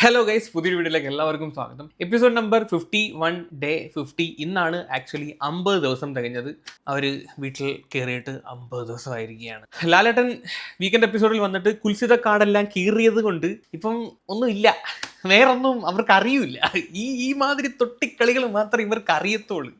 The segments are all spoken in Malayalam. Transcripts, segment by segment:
ഹലോ ഗൈസ് പുതിയൊരു വീഡിയോയിലേക്ക് എല്ലാവർക്കും സ്വാഗതം. Episode number fifty one day fifty ഇന്നാണ് ആക്ച്വലി അമ്പത് ദിവസം തികഞ്ഞത് അവർ വീട്ടിൽ കയറിയിട്ട് അമ്പത് ദിവസമായിരിക്കുകയാണ്. ലാലേട്ടൻ വീക്കെൻഡ് എപ്പിസോഡിൽ വന്നിട്ട് കുൽസിത കാടെല്ലാം കീറിയത് കൊണ്ട് ഇപ്പം ഒന്നുമില്ല വേറൊന്നും അവർക്ക് അറിയില്ല ഈ ഈ മാതിരി തൊട്ടിക്കളികൾ മാത്രമേ ഇവർക്ക് അറിയത്തുള്ളൂ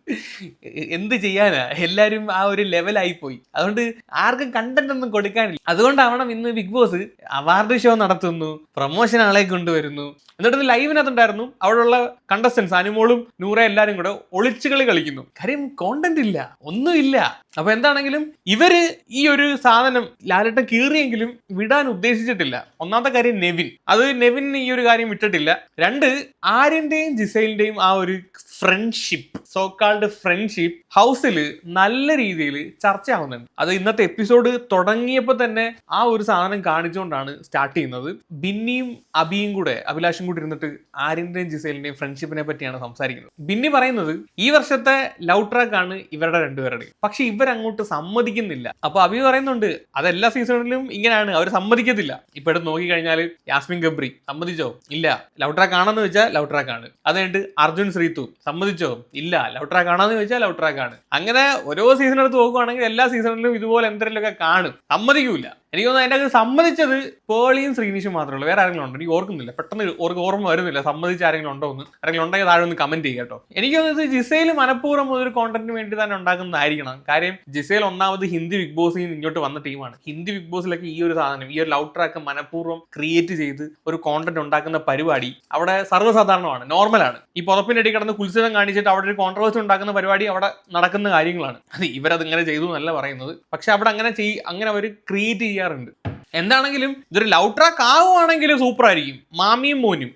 എന്ത് ചെയ്യാനാ? എല്ലാവരും ആ ഒരു ലെവലായി പോയി. അതുകൊണ്ട് ആർക്കും കണ്ടന്റ് ഒന്നും കൊടുക്കാനില്ല. അതുകൊണ്ടാവണം ഇന്ന് ബിഗ് ബോസ് അവാർഡ് ഷോ നടത്തുന്നു പ്രൊമോഷൻ ആളെ കൊണ്ടുവരുന്നു. എന്നിട്ട് ലൈവിനകത്തുണ്ടായിരുന്നു അവിടെയുള്ള കണ്ടസ്റ്റൻസ് അനുമോളും നൂറ എല്ലാരും കൂടെ ഒളിച്ചുകളി കളിക്കുന്നു. കാര്യം കോണ്ടന്റ് ഇല്ല. ഒന്നുമില്ല അപ്പൊ എന്താണെങ്കിലും ഇവർ ഈ ഒരു സാധനം ലാലട്ടം കീറിയെങ്കിലും വിടാൻ ഉദ്ദേശിച്ചിട്ടില്ല. ഒന്നാമത്തെ കാര്യം നെവിൻ. അത് നെവിൻ ഈ ഒരു കാര്യം വിട്ടിട്ടില്ല രണ്ട് ആര്യന്റെയും ജിസൈലിന്റെയും ആ ഒരു ഫ്രണ്ട്ഷിപ്പ് സോക്കാൾഡ് ഫ്രണ്ട്ഷിപ്പ് ഹൗസിൽ നല്ല രീതിയിൽ ചർച്ചയാവുന്നുണ്ട്. അത് ഇന്നത്തെ എപ്പിസോഡ് തുടങ്ങിയപ്പോൾ തന്നെ ആ ഒരു സാധനം കാണിച്ചുകൊണ്ടാണ് സ്റ്റാർട്ട് ചെയ്യുന്നത്. ബിന്നിയും അബിയും കൂടെ അഭിലാഷും കൂടി ഇരുന്നിട്ട് ആര്യന്റെയും ജിസൈലിന്റെയും ഫ്രണ്ട്ഷിപ്പിനെ പറ്റിയാണ് സംസാരിക്കുന്നത്. ബിന്നി പറയുന്നത് ഈ വർഷത്തെ ലവ് ട്രാക്ക് ആണ് ഇവരുടെ രണ്ടുപേരുടെയും. പക്ഷെ ഇവരങ്ങോട്ട് സമ്മതിക്കുന്നില്ല. അപ്പൊ അബി പറയുന്നുണ്ട് അത് എല്ലാ സീസണിലും ഇങ്ങനെയാണ്. അവർ സമ്മതിക്കത്തില്ല. ഇപ്പൊ എടുത്ത് നോക്കിക്കഴിഞ്ഞാൽ യാസ്മിൻ ഗബ്രി സമ്മതിച്ചോ? ഇല്ല. ലവ് ട്രാക്ക് ആണെന്ന് വെച്ചാൽ ലവ് ട്രാക്ക് ആണ്. അത് കഴിഞ്ഞിട്ട് അർജുൻ ശ്രീതു. സമ്മതിച്ചോ? ഇല്ല. ലവ് ട്രാക്ക് ആണെന്ന് ചോദിച്ചാൽ ലവ് ട്രാക്ക് ആണ്. അങ്ങനെ ഓരോ സീസൺ എടുത്ത് നോക്കുവാണെങ്കിൽ എല്ലാ സീസണിലും ഇതുപോലെ എന്തെങ്കിലുമൊക്കെ കാണും. സമ്മതിക്കൂല. എനിക്ക് തോന്നുന്നു അതിന്റെ അകത്ത് സമ്മതിച്ചത് പേളിയും ശ്രീനിഷും മാത്രമേ ഉള്ളൂ. വേറെ ആരെങ്കിലും ഉണ്ടോ? എനിക്ക് ഓർക്കുന്നില്ല. പെട്ടെന്ന് ഓർക്ക് ഓർമ്മ വരുന്നില്ല. സമ്മതിച്ച ആരെങ്കിലും ഉണ്ടോ എന്ന്. ആരെങ്കിലും ഉണ്ടെങ്കിൽ താഴെ ഒന്ന് കമന്റ് ചെയ്യുക കേട്ടോ. എനിക്ക് തോന്നുന്നത് ജിസയിൽ മനഃപൂർവം ഒരു കോണ്ടന്റിന് വേണ്ടി തന്നെ ഉണ്ടാക്കുന്നതായിരിക്കണം. കാര്യം ജിസയിൽ ഒന്നാമത് ഹിന്ദി ബിഗ് ബോസിൽ നിന്ന് ഇങ്ങോട്ട് വന്ന ടീമാണ് ഹിന്ദി ബിഗ് ബോസിലൊക്കെ ഈ ഒരു സാധനം ഈ ഒരു ലൗ ട്രാക്ക് മനഃപൂർവം ക്രിയേറ്റ് ചെയ്ത് ഒരു കോണ്ടന്റ് ഉണ്ടാക്കുന്ന പരിപാടി അവിടെ സർവസാധാരണമാണ്. നോർമലാണ് ഈ പുറപ്പിന്റെ അടി കിടന്ന് കുൽസിതം കാണിച്ചിട്ട് അവിടെ ഒരു കോൺട്രവേഴ്സി ഉണ്ടാക്കുന്ന പരിപാടി അവിടെ നടക്കുന്ന കാര്യങ്ങളാണ്. അത് ഇവരത് ഇങ്ങനെ ചെയ്തു എന്നല്ല പറയുന്നത്. പക്ഷെ അവിടെ അങ്ങനെ ചെയ് അങ്ങനെ അവർ ക്രിയേറ്റ് ചെയ്യാറുണ്ട്. എന്താണെങ്കിലും ഇതൊരു ലവ് ട്രാക്ക് ആവുകയാണെങ്കിൽ സൂപ്പർ ആയിരിക്കും മാമിയും മോനും.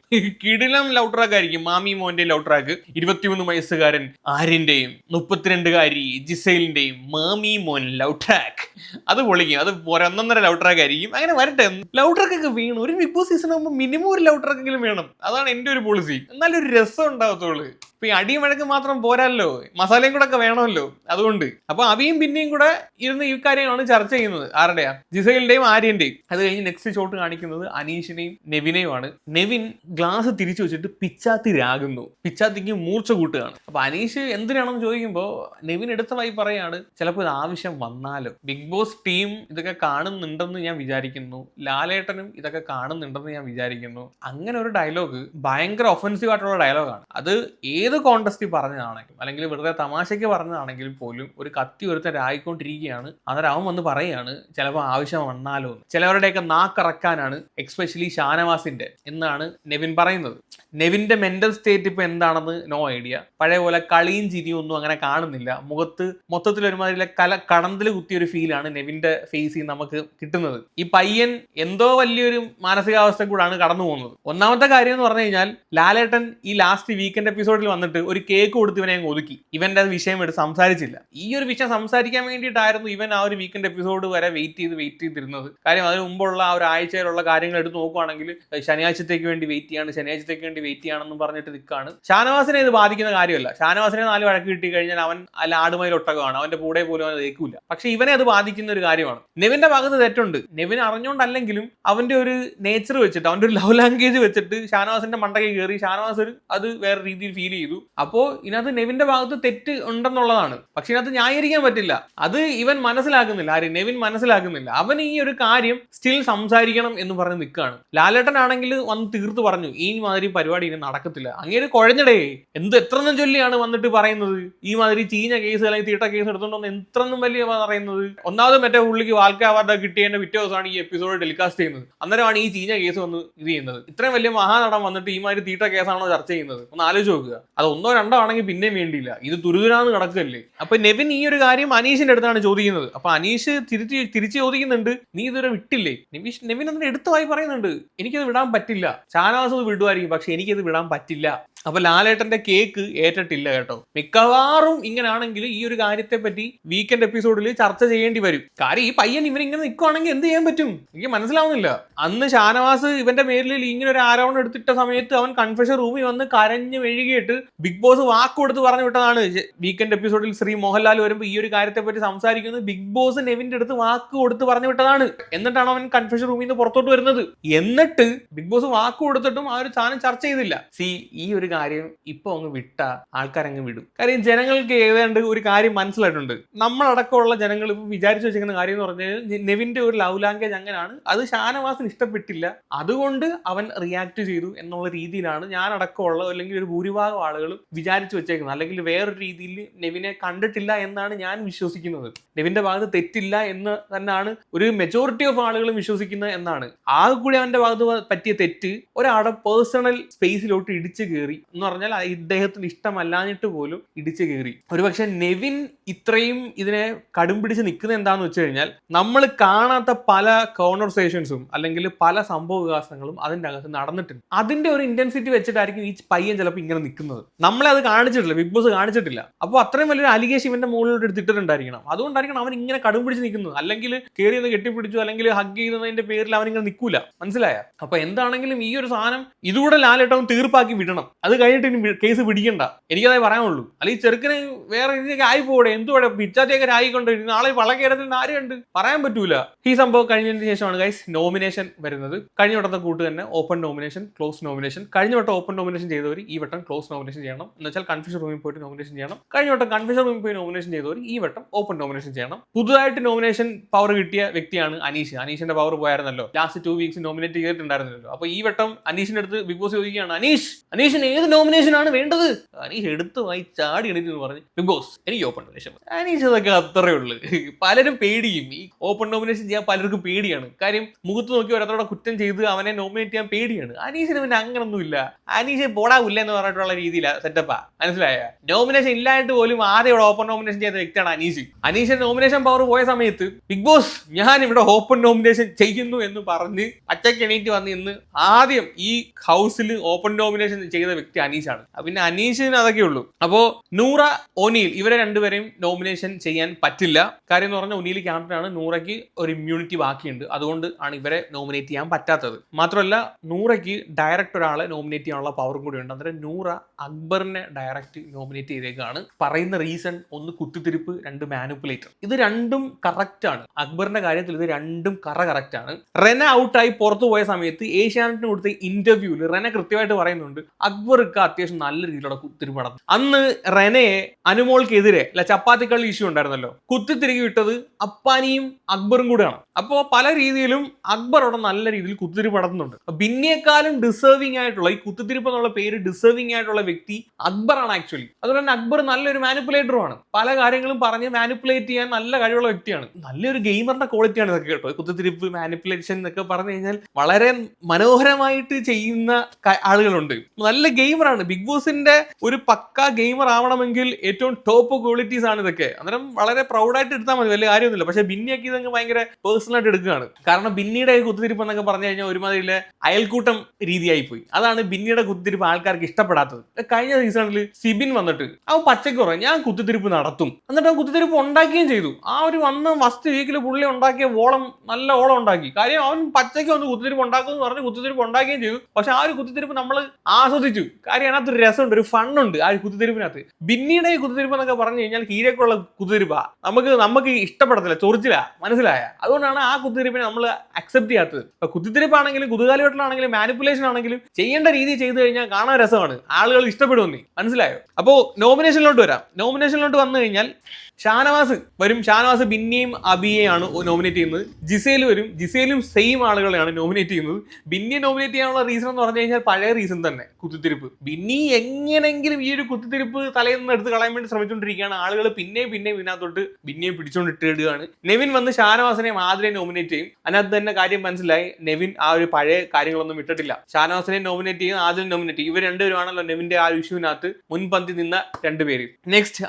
കിടിലം ലവ് ട്രാക്ക് ആയിരിക്കും മാമിയും മോന്റെ ലവ് ട്രാക്ക്. ഇരുപത്തിമൂന്ന് വയസ്സുകാരൻ ആര്യന്റെയും മുപ്പത്തിരണ്ടുകാരി ജിസൈലിന്റെയും മാമി മോൻ ലവ് ട്രാക്ക്. അത് പൊളിക്കും. അത് ഒരൊന്നൊന്നര ലവ് ട്രാക്ക് ആയിരിക്കും. അങ്ങനെ വരട്ടെ. ലവ് ട്രാക്ക് ഒക്കെ വേണം. ഒരു ബിഗ് ബോസ് സീസൺ ആകുമ്പോൾ മിനിമം ഒരു ലവ് ട്രാക്ക് എങ്കിലും വേണം. അതാണ് എന്റെ ഒരു പോളിസി എന്നാലും ഒരു രസം ഉണ്ടാകത്തുള്ളൂ ഇപ്പൊ ഈ അടിയും വഴക്ക് മാത്രം പോരല്ലോ. മസാലയും കൂടെ ഒക്കെ വേണമല്ലോ. അതുകൊണ്ട്. അപ്പൊ അവിയും പിന്നെയും കൂടെ ഇരുന്ന് ഈ കാര്യമാണ് ചർച്ച ചെയ്യുന്നത്. ആരുടെയാ? ജിസൈലിന്റെയും ആര്യന്റെയും. അത് കഴിഞ്ഞ് നെക്സ്റ്റ് ഷോട്ട് കാണിക്കുന്നത് അനീഷിനെയും നെവിനെയുമാണ്. നെവിൻ ഗ്ലാസ് തിരിച്ചു വെച്ചിട്ട് പിച്ചാത്തി രാകുന്നു. പിച്ചാത്തിക്ക് മൂർച്ച കൂട്ടുകയാണ്. അപ്പൊ അനീഷ് എന്തിനാണെന്ന് ചോദിക്കുമ്പോൾ നെവിൻ എടുത്തതായി പറയാണ് ചിലപ്പോൾ ഇത് ആവശ്യം വന്നാലോ? ബിഗ് ബോസ് ടീം ഇതൊക്കെ കാണുന്നുണ്ടെന്ന് ഞാൻ വിചാരിക്കുന്നു. ലാലേട്ടനും ഇതൊക്കെ കാണുന്നുണ്ടെന്ന് ഞാൻ വിചാരിക്കുന്നു. അങ്ങനെ ഒരു ഡയലോഗ് ഭയങ്കര ഒഫൻസീവ് ആയിട്ടുള്ള ഡയലോഗാണ് അത് ഏത് കോണ്ടസ്റ്റിൽ പറഞ്ഞതാണെങ്കിലും അല്ലെങ്കിൽ വെറുതെ തമാശയ്ക്ക് പറഞ്ഞതാണെങ്കിൽ പോലും ഒരു കത്തി ഒരുത്തൻ രായിക്കൊണ്ടിരിക്കുകയാണ് അന്നേരം അവൻ വന്ന് പറയുകയാണ് ചിലപ്പോൾ ആവശ്യം വന്നാലോ എന്ന്. ചിലവരുടെയൊക്കെ നാക്കിറക്കാനാണ് എക്സ്പെഷ്യലി ഷാനവാസിന്റെ എന്നാണ് നെവിൻ പറയുന്നത്. നെവിന്റെ മെന്റൽ സ്റ്റേറ്റ് ഇപ്പൊ എന്താണെന്ന് നോ ഐഡിയ പഴയ പോലെ കളിയും ചിരിയും ഒന്നും അങ്ങനെ കാണുന്നില്ല. മുഖത്ത് മൊത്തത്തിൽ ഒരുമാതിരി കല കടന്തൽ കുത്തിയ ഒരു ഫീലാണ് നെവിന്റെ ഫേസിൽ നമുക്ക് കിട്ടുന്നത്. ഈ പയ്യൻ എന്തോ വലിയൊരു മാനസികാവസ്ഥ കൂടാണ് കടന്നു പോകുന്നത് ഒന്നാമത്തെ കാര്യം എന്ന് പറഞ്ഞു കഴിഞ്ഞാൽ ലാലേട്ടൻ ഈ ലാസ്റ്റ് വീക്കെൻഡ് എപ്പിസോഡിൽ വന്നിട്ട് ഒരു കേക്ക് കൊടുത്ത് ഇവനെ ഒതുക്കി. ഇവന്റെ വിഷയം എടുത്ത് സംസാരിച്ചില്ല. ഈ ഒരു വിഷയം സംസാരിക്കാൻ വേണ്ടിയിട്ടായിരുന്നു ഇവൻ ആ ഒരു വീക്കെൻഡ് എപ്പിസോഡ് വരെ വെയിറ്റ് ചെയ്ത് വെയിറ്റ് ചെയ്തിരുന്നത്. കാര്യം അതിന് മുമ്പുള്ള ആ ഒരു ആഴ്ചയിലുള്ള കാര്യങ്ങൾ എടുത്ത് നോക്കുവാണെങ്കിൽ ശനിയാഴ്ചത്തേക്ക് വേണ്ടി വെയിറ്റ് ചെയ്യാണ് ശനിയാഴ്ചത്തേക്ക് വേണ്ടി വെയിറ്റ് ചെയ്യണമെന്ന് പറഞ്ഞിട്ട് നിൽക്കുകയാണ് ഷാനവാസിനെ ഇത് ബാധിക്കുന്ന കാര്യമല്ല. ഷാനവാസിനെ നാല് വഴക്ക് കിട്ടി കഴിഞ്ഞാൽ അവൻ അല്ല ആടുമയിൽ ഒട്ടകമാണ്. അവന്റെ കൂടെ പോലും അവൻ കേൾക്കൂല പക്ഷെ ഇവനെ അത് ബാധിക്കുന്ന ഒരു കാര്യമാണ്. നെവിന്റെ ഭാഗത്ത് തെറ്റുണ്ട്. നെവിൻ അറിഞ്ഞുകൊണ്ടല്ലെങ്കിലും അവന്റെ ഒരു നേച്ചർ വെച്ചിട്ട് അവന്റെ ഒരു ലവ് ലാംഗ്വേജ് വെച്ചിട്ട് ഷാനവാസിന്റെ മണ്ടയ്ക്ക് കയറി ഷാനവാസ് അത് വേറെ രീതിയിൽ ഫീൽ ചെയ്തു. അപ്പോ ഇതിനകത്ത് നെവിന്റെ ഭാഗത്ത് തെറ്റ് ഉണ്ടെന്നുള്ളതാണ്. പക്ഷെ ഇതിനകത്ത് ന്യായീകരിക്കാൻ പറ്റില്ല. അത് ഇവൻ മനസ്സിലാക്കുന്നില്ല. ആര്? നെവിൻ മനസ്സിലാക്കുന്നില്ല. അവൻ ഈ ഒരു കാര്യം സ്റ്റിൽ സംസാരിക്കണം എന്ന് പറഞ്ഞ് നിൽക്കുകയാണ് ലാലേട്ടനാണെങ്കിൽ വന്ന് തീർത്ത് പറഞ്ഞു ഈ മാതിരി പരിപാടി ഇനി നടക്കത്തില്ല. അങ്ങനെ കുഴഞ്ഞടേ. എന്ത് എത്രന്നും ചൊല്ലിയാണ് വന്നിട്ട് പറയുന്നത്? ഈ മാതിരി ചീഞ്ഞ കേസ് അല്ലെങ്കിൽ തീട്ട കേസ് എടുത്തോണ്ടൊന്ന് എത്രന്നും വലിയ പറയുന്നത്? ഒന്നാമത് മറ്റേ പുള്ളിക്ക് വാൽക്ക അവാർഡ് കിട്ടിയതിന്റെ പിറ്റേ ദിവസമാണ് ഈ എപ്പിസോഡ് ടെലികാസ്റ്റ് ചെയ്യുന്നത്. അന്നേരമാണ് ഈ ചീഞ്ഞ കേസ് വന്ന് ഇത് ചെയ്യുന്നത്. ഇത്രയും വലിയ മഹാനടൻ വന്നിട്ട് ഈ മാതിരി തീട്ട കേസാണോ ചർച്ച ചെയ്യുന്നത്? ഒന്ന് ആലോചിച്ച് നോക്കുക. അത് ഒന്നോ രണ്ടോ ആണെങ്കിൽ പിന്നെ വേണ്ടിയില്ല. ഇത് തുരുതുരാന്ന് കിടക്കല്ലേ. അപ്പൊ നെവിൻ ഈ ഒരു കാര്യം അനീഷിന്റെ അടുത്താണ് ചോദിക്കുന്നത്. അപ്പൊ അനീഷ് തിരിച്ച് തിരിച്ചു ചോദിക്കുന്നുണ്ട് നീ ഇതുവരെ വിട്ടില്ലേ? നിവിഷ് നെവിൻ അതിന് എടുത്തുമായി പറയുന്നുണ്ട് എനിക്കത് വിടാൻ പറ്റില്ല. അത് വിടുമായിരിക്കും പക്ഷെ എനിക്കത് വിടാൻ പറ്റില്ല. അപ്പൊ ലാലേട്ടന്റെ കേക്ക് ഏറ്റിട്ടില്ല കേട്ടോ. മിക്കവാറും ഇങ്ങനാണെങ്കിൽ ഈ ഒരു കാര്യത്തെ പറ്റി വീക്കെൻഡ് എപ്പിസോഡിൽ ചർച്ച ചെയ്യേണ്ടി വരും. കാര്യം ഈ പയ്യൻ ഇവൻ ഇങ്ങനെ നിൽക്കുവാണെങ്കിൽ എന്ത് ചെയ്യാൻ പറ്റും? എനിക്ക് മനസ്സിലാവുന്നില്ല. അന്ന് ഷാനവാസ് ഇവന്റെ പേരിൽ ഇങ്ങനെ ഒരു ആരോപണം എടുത്തിട്ട സമയത്ത് അവൻ കൺഫെഷൻ റൂമിൽ വന്ന് കരഞ്ഞു മെഴുകിയിട്ട് ബിഗ് ബോസ് വാക്ക് കൊടുത്ത് പറഞ്ഞു വിട്ടതാണ്. വീക്കെൻഡ് എപ്പിസോഡിൽ ശ്രീ മോഹൻലാൽ വരുമ്പോൾ ഈ ഒരു കാര്യത്തെ പറ്റി സംസാരിക്കുന്നത് ബിഗ് ബോസ് നെവിന്റെ അടുത്ത് വാക്ക് കൊടുത്ത് പറഞ്ഞു വിട്ടതാണ്. എന്നിട്ടാണ് അവൻ കൺഫെഷൻ റൂമിൽ നിന്ന് പുറത്തോട്ട് വരുന്നത്. എന്നിട്ട് ബിഗ് ബോസ് വാക്ക് കൊടുത്തിട്ടും ആ ഒരു സാധനം ചർച്ച ചെയ്തില്ല. സി ഈ ഒരു കാര്യം ഇപ്പൊ അങ്ങ് വിട്ട ആൾക്കാരങ്ങ് വിടും. കാര്യം ജനങ്ങൾക്ക് ഏതാണ്ട് ഒരു കാര്യം മനസ്സിലായിട്ടുണ്ട്. നമ്മളടക്കമുള്ള ജനങ്ങൾ ഇപ്പൊ വിചാരിച്ചു വെച്ചിരിക്കുന്ന കാര്യം എന്ന് പറഞ്ഞാൽ നെവിന്റെ ഒരു ലവ് ലാംഗ്വേജ് അങ്ങനെയാണ് അത് ഷാനവാസിന് ഇഷ്ടപ്പെട്ടില്ല. അതുകൊണ്ട് അവൻ റിയാക്ട് ചെയ്തു എന്നുള്ള രീതിയിലാണ് ഞാൻ അടക്കമുള്ള അല്ലെങ്കിൽ ഒരു ഭൂരിഭാഗം ആളുകളും വിചാരിച്ചു വെച്ചേക്കുന്നത്. അല്ലെങ്കിൽ വേറൊരു രീതിയിൽ നെവിനെ കണ്ടിട്ടില്ല എന്നാണ് ഞാൻ വിശ്വസിക്കുന്നത്. നെവിന്റെ ഭാഗത്ത് തെറ്റില്ല എന്ന് തന്നെയാണ് ഒരു മെജോറിറ്റി ഓഫ് ആളുകളും വിശ്വസിക്കുന്നത് എന്നാണ്. ആകെ കൂടി അവന്റെ ഭാഗത്ത് പറ്റിയ തെറ്റ് ഒരാളുടെ പേഴ്സണൽ സ്പേസിലോട്ട് ഇടിച്ചു കയറി എന്ന് പറഞ്ഞാൽ ഇദ്ദേഹത്തിന് ഇഷ്ടമല്ലാഞ്ഞിട്ട് പോലും ഇടിച്ചു കയറി. ഒരുപക്ഷെ നെവിൻ ഇത്രയും ഇതിനെ കടും പിടിച്ച് നിൽക്കുന്നത് എന്താണെന്ന് വെച്ച് കഴിഞ്ഞാൽ നമ്മൾ കാണാത്ത പല കോൺവെർസേഷൻസും അല്ലെങ്കിൽ പല സംഭവ വികാസങ്ങളും അതിന്റെ അകത്ത് നടന്നിട്ടുണ്ട്. അതിന്റെ ഒരു ഇന്റൻസിറ്റി വെച്ചിട്ടായിരിക്കും ഈ പയ്യൻ ചിലപ്പോൾ ഇങ്ങനെ നിൽക്കുന്നത്. നമ്മളെ അത് കാണിച്ചിട്ടില്ല ബിഗ് ബോസ് കാണിച്ചിട്ടില്ല. അപ്പോൾ അത്രയും വലിയൊരു അലിഗേഷൻ ഇവന്റെ മുകളിലോട്ട് എടുത്തിട്ടുണ്ടായിരിക്കണം അതുകൊണ്ടായിരിക്കണം അവൻ ഇങ്ങനെ കടും പിടിച്ച് നിൽക്കുന്നത്. അല്ലെങ്കിൽ കയറി ഒന്ന് കെട്ടിപ്പിടിച്ചു അല്ലെങ്കിൽ ഹഗ് ചെയ്യുന്നതിന്റെ പേരിൽ അവൻ ഇങ്ങനെ നിൽക്കൂല. മനസ്സിലായ? അപ്പോൾ എന്താണെങ്കിലും ഈ ഒരു സാധനം ഇതുകൂടെ ലാലേട്ടവും തീർപ്പാക്കി വിടണം. അത് കഴിഞ്ഞിട്ട് ഇനി കേസ് പിടിക്കണ്ട. എനിക്കതേ പറയാനുള്ളൂ. അല്ലെങ്കിൽ ചെറുക്കനെ വേറെ രീതിയൊക്കെ ആയി പോടെ എന്തുവിടെ പിച്ചാത്തിയൊക്കെ ആയിക്കൊണ്ട് നാളെ വളകേരത്തിൽ ആരുണ്ട്? പറയാൻ പറ്റൂല. ഈ സംഭവം കഴിഞ്ഞതിന് ശേഷമാണ് ഗൈസ് നോമിനേഷൻ വരുന്നത്. കഴിഞ്ഞ വട്ടത്തെ കൂട്ട് തന്നെ ഓപ്പൺ നോമിനേഷൻ ക്ലോസ് നോമിനേഷൻ കഴിഞ്ഞ വട്ടം ഓപ്പൺ നോമിനേഷൻ ചെയ്തവർ ഈ വട്ടം ക്ലോസ് നോമിനേഷൻ ചെയ്യണം. എന്ന് വെച്ചാൽ കൺഫ്യൂഷൻ റൂമിൽ പോയിട്ട് നോമിനേഷൻ ചെയ്യണം. കഴിഞ്ഞ വട്ടം കൺഫ്യൂഷൻ റൂമിൽ പോയി നോമിനേഷൻ ചെയ്തവർ ഈ വട്ടം ഓപ്പൺ നോമിനേഷൻ ചെയ്യണം. പുതുതായിട്ട് നോമിനേഷൻ പവർ കിട്ടിയ വ്യക്തിയാണ് അനീഷ്. അനീഷിന്റെ പവർ പോയായിരുന്നല്ലോ. ലാസ്റ്റ് ടു വീക്സ് നോമിനേറ്റ് ചെയ്തിട്ടുണ്ടായിരുന്നല്ലോ അപ്പൊ ഈ വട്ടം അനീഷിന്റെ അടുത്ത് ബിഗ് ബോസ് ചോദിക്കുകയാണ് അനീഷ് അനീഷിന് ഏത് നോമിനേഷൻ ആണ് വേണ്ടത്? അനീഷ് എടുത്തുമായി ചാടി എന്ന് പറഞ്ഞ് ബിഗ് ബോസ് എനിക്ക് ഓപ്പൺ നോമിനേഷൻ അനീഷ് അതൊക്കെ അത്രേ ഉള്ളൂ. പലരും പേടിയും. ഈ ഓപ്പൺ നോമിനേഷൻ ചെയ്യാൻ പലർക്കും പേടിയാണ്. കാര്യം മുഖത്ത് നോക്കി ഒരാളോടെ കുറ്റം ചെയ്ത് അവനെ നോമിനേറ്റ് ചെയ്യാൻ പേടിയാണ്. അനീഷിന് പിന്നെ അങ്ങനൊന്നുമില്ല അനീഷ് പോടാവില്ല എന്ന് പറഞ്ഞിട്ടുള്ള രീതിയിലാണ് സെറ്റപ്പാ മനസ്സിലായ? നോമിനേഷൻ ഇല്ലായിട്ട് പോലും ആദ്യം ഓപ്പൺ നോമിനേഷൻ ചെയ്ത വ്യക്തിയാണ് അനീഷ്. അനീഷ് നോമിനേഷൻ പവർ പോയ സമയത്ത് ബിഗ് ബോസ് ഞാൻ ഇവിടെ ഓപ്പൺ നോമിനേഷൻ ചെയ്യുന്നു എന്ന് പറഞ്ഞ് അച്ചക്ക് എണീറ്റ് വന്ന് ഇന്ന് ആദ്യം ഈ ഹൗസിൽ ഓപ്പൺ നോമിനേഷൻ ചെയ്ത വ്യക്തി അനീഷാണ്. അപ്പൊ പിന്നെ അനീഷിന് അതൊക്കെ ഉള്ളൂ. അപ്പോ നൂറ ഒനീൽ ഇവരെ രണ്ടുപേരെയും നോമിനേഷൻ ചെയ്യാൻ പറ്റില്ല. കാര്യം എന്ന് പറഞ്ഞാൽ ഒനീൽ ക്യാപ്റ്റൻ ആണ്. നൂറയ്ക്ക് ഒരു ഇമ്മ്യൂണിറ്റി ബാക്കിയുണ്ട്. അതുകൊണ്ട് ആണ് ഇവരെ നോമിനേറ്റ് ചെയ്യാൻ പറ്റാത്തത്. മാത്രമല്ല നൂറയ്ക്ക് ഡയറക്റ്റ് ഒരാളെ നോമിനേറ്റ് ചെയ്യാനുള്ള പവറും കൂടി ഉണ്ട്. അന്നേരം നൂറ അക്ബറിനെ ഡയറക്റ്റ് നോമിനേറ്റ് ചെയ്തേക്കാണ്. പറയുന്ന റീസൺ ഒന്ന് കുത്തിത്തിരിപ്പ് രണ്ട് മാനുപ്പുലേറ്റർ ഇത് രണ്ടും കറക്റ്റ് ആണ്. അക്ബറിന്റെ കാര്യത്തിൽ ഇത് രണ്ടും കറ കറക്റ്റ് ആണ്. റെന ഔട്ടായി പുറത്തു പോയ സമയത്ത് ഏഷ്യാനെറ്റിന് കൊടുത്ത ഇന്റർവ്യൂവിൽ റെന കൃത്യമായിട്ട് പറയുന്നുണ്ട് അക്ബർക്ക് അത്യാവശ്യം നല്ല രീതിയിലുള്ള കുത്തിരിപ്പ് നടന്നു. അന്ന് റെനയെ അനുമോൾക്കെതിരെ അല്ല ചപ്പാത്തിക്കളി ഇഷ്യൂ ഉണ്ടായിരുന്നല്ലോ. കുത്തിത്തിരികി വിട്ടത് അപ്പാനിയും അക്ബറും കൂടെയാണ്. അപ്പോൾ പല രീതിയിലും അക്ബർ അവിടെ നല്ല രീതിയിൽ കുത്തിരിപ്പ് നടത്തുന്നുണ്ട്. ബിന്നിയേക്കാളും ഡിസേർവിംഗ് ആയിട്ടുള്ള ഈ കുത്തിരിപ്പ് എന്നുള്ള പേര് ഡിസേർവിംഗ് ആയിട്ടുള്ള വ്യക്തി അക്ബറാണ് ആക്ച്വലി. അതുപോലെ തന്നെ അക്ബർ നല്ലൊരു മാനിപ്പുലേറ്ററുമാണ് പല കാര്യങ്ങളും പറഞ്ഞ് മാനിപ്പുലേറ്റ് ചെയ്യാൻ നല്ല കഴിവുള്ള വ്യക്തിയാണ്. നല്ലൊരു ഗെയിമറിന്റെ ക്വാളിറ്റിയാണ് ഇതൊക്കെ കേട്ടോ. കുത്തിത്തിരിപ്പ് മാനിപ്പുലേഷൻ എന്നൊക്കെ പറഞ്ഞു കഴിഞ്ഞാൽ വളരെ മനോഹരമായിട്ട് ചെയ്യുന്ന ആളുകളുണ്ട്. നല്ല ഗെയിമറാണ് ബിഗ് ബോസിന്റെ ഒരു പക്ക ഗെയിമർ ആവണമെങ്കിൽ ഏറ്റവും ടോപ്പ് ക്വാളിറ്റീസ് ആണ് ഇതൊക്കെ. അന്നേരം വളരെ പ്രൗഡായിട്ട് എടുത്താൽ മതി. വലിയ കാര്യമൊന്നുമില്ല. പക്ഷെ ബിന്നിയൊക്കെ ഇതങ്ങ് ഭയങ്കര പേഴ്സണൽ ആയിട്ട് എടുക്കുകയാണ്. കാരണം ബിന്നിയുടെ കുത്തിരിപ്പ് എന്നൊക്കെ പറഞ്ഞു കഴിഞ്ഞാൽ ഒരുമാതിരിയിലെ അയൽക്കൂട്ടം രീതിയായി പോയി അതാണ് ബിന്നിയുടെ കുത്തിരിപ്പ് ആൾക്കാർക്ക് ഇഷ്ടപ്പെടാത്തത്. കഴിഞ്ഞ സീസണിൽ സിബിൻ വന്നിട്ട് അവൻ പച്ചയ്ക്ക് പറയും ഞാൻ കുത്തിത്തിരിപ്പ് നടത്തും. എന്നിട്ട് അവൻ കുത്തിത്തിരിപ്പ് ഉണ്ടാക്കുകയും ചെയ്തു. ആ ഒരു വന്ന ഫസ്റ്റ് വീക്കിൽ പുള്ളി ഉണ്ടാക്കിയ ഓളം നല്ല ഓളം ഉണ്ടാക്കി. കാര്യം അവൻ പച്ചയ്ക്ക് വന്ന് കുത്തിത്തിരിപ്പ് ഉണ്ടാക്കും എന്ന് പറഞ്ഞ് കുത്തിത്തിരിപ്പ് ഉണ്ടാക്കുകയും ചെയ്തു. പക്ഷെ ആ ഒരു കുത്തിത്തിരിപ്പ് നമ്മൾ ആസ്വദിച്ചു. കാര്യം അതിനകത്ത് ഒരു രസമുണ്ട് ഒരു ഫണ്ണുണ്ട് ആ ഒരു കുത്തിത്തിരിപ്പിനകത്ത്. ബിന്നിയുടെ ഈ കുത്തിത്തിരിപ്പ് എന്നൊക്കെ പറഞ്ഞു കഴിഞ്ഞാൽ കീഴേക്കുള്ള കുത്തിരിപ്പാ നമുക്ക് നമുക്ക് ഇഷ്ടപ്പെടത്തില്ല ചൊറിച്ചില്ല മനസ്സിലായ? അതുകൊണ്ടാണ് ആ കുത്തിരിപ്പിനെ നമ്മൾ അക്സെപ്റ്റ് ചെയ്യാത്തത്. ഇപ്പൊ കുത്തിത്തിരിപ്പാണെങ്കിലും കുതുകാലിവട്ടലാണെങ്കിലും മാനിപ്പുലേഷൻ ആണെങ്കിലും ചെയ്യേണ്ട രീതി ചെയ്തു കഴിഞ്ഞാൽ കാണാൻ രസമാണ്. ആളുകൾ ഇഷ്ടപ്പെടുമെന്നേ മനസ്സിലായോ? അപ്പോൾ നോമിനേഷനിലോട്ട് വരാം. നോമിനേഷനിലോട്ട് വന്നു കഴിഞ്ഞാൽ ഷാനവാസ് വരും. ഷാനവാസ് ബിന്നിയും അബിയെയാണ് നോമിനേറ്റ് ചെയ്യുന്നത്. ജിസേൽ വരും. ജിസേലും സെയിം ആളുകളെയാണ് നോമിനേറ്റ് ചെയ്യുന്നത്. ബിന്നിയെ നോമിനേറ്റ് ചെയ്യാനുള്ള റീസൺ എന്ന് പറഞ്ഞു കഴിഞ്ഞാൽ പഴയ റീസൺ തന്നെ കുത്തിത്തിരിപ്പ്. ബിന്നി എങ്ങനെങ്കിലും ഈ ഒരു കുത്തിത്തിരിപ്പ് തലയിൽ നിന്ന് എടുത്ത് കളയാൻ വേണ്ടി ശ്രമിച്ചുകൊണ്ടിരിക്കുകയാണ്. ആളുകൾ പിന്നെയും പിന്നെയും ഇതിനകത്തോട്ട് ബിന്നിയെ പിടിച്ചുകൊണ്ട് ഇട്ടിടുകയാണ് നെവിൻ വന്ന് ഷാനവാസിനെ ആദ്യം നോമിനേറ്റ് ചെയ്യും. അതിനകത്ത് തന്നെ കാര്യം മനസ്സിലായി. നെവിൻ ആ ഒരു പഴയ കാര്യങ്ങളൊന്നും ഇട്ടിട്ടില്ല ഷാനവാസിനെ നോമിനേറ്റ് ചെയ്യും ആദ്യം നോമിനേറ്റ് ചെയ്യും. ഇവർ രണ്ടുപേരുമാണല്ലോ നെവിന്റെ ആ ഇഷ്യൂവിനകത്ത് മുൻപന്തി നിന്ന രണ്ടുപേര്. നെക്സ്റ്റ്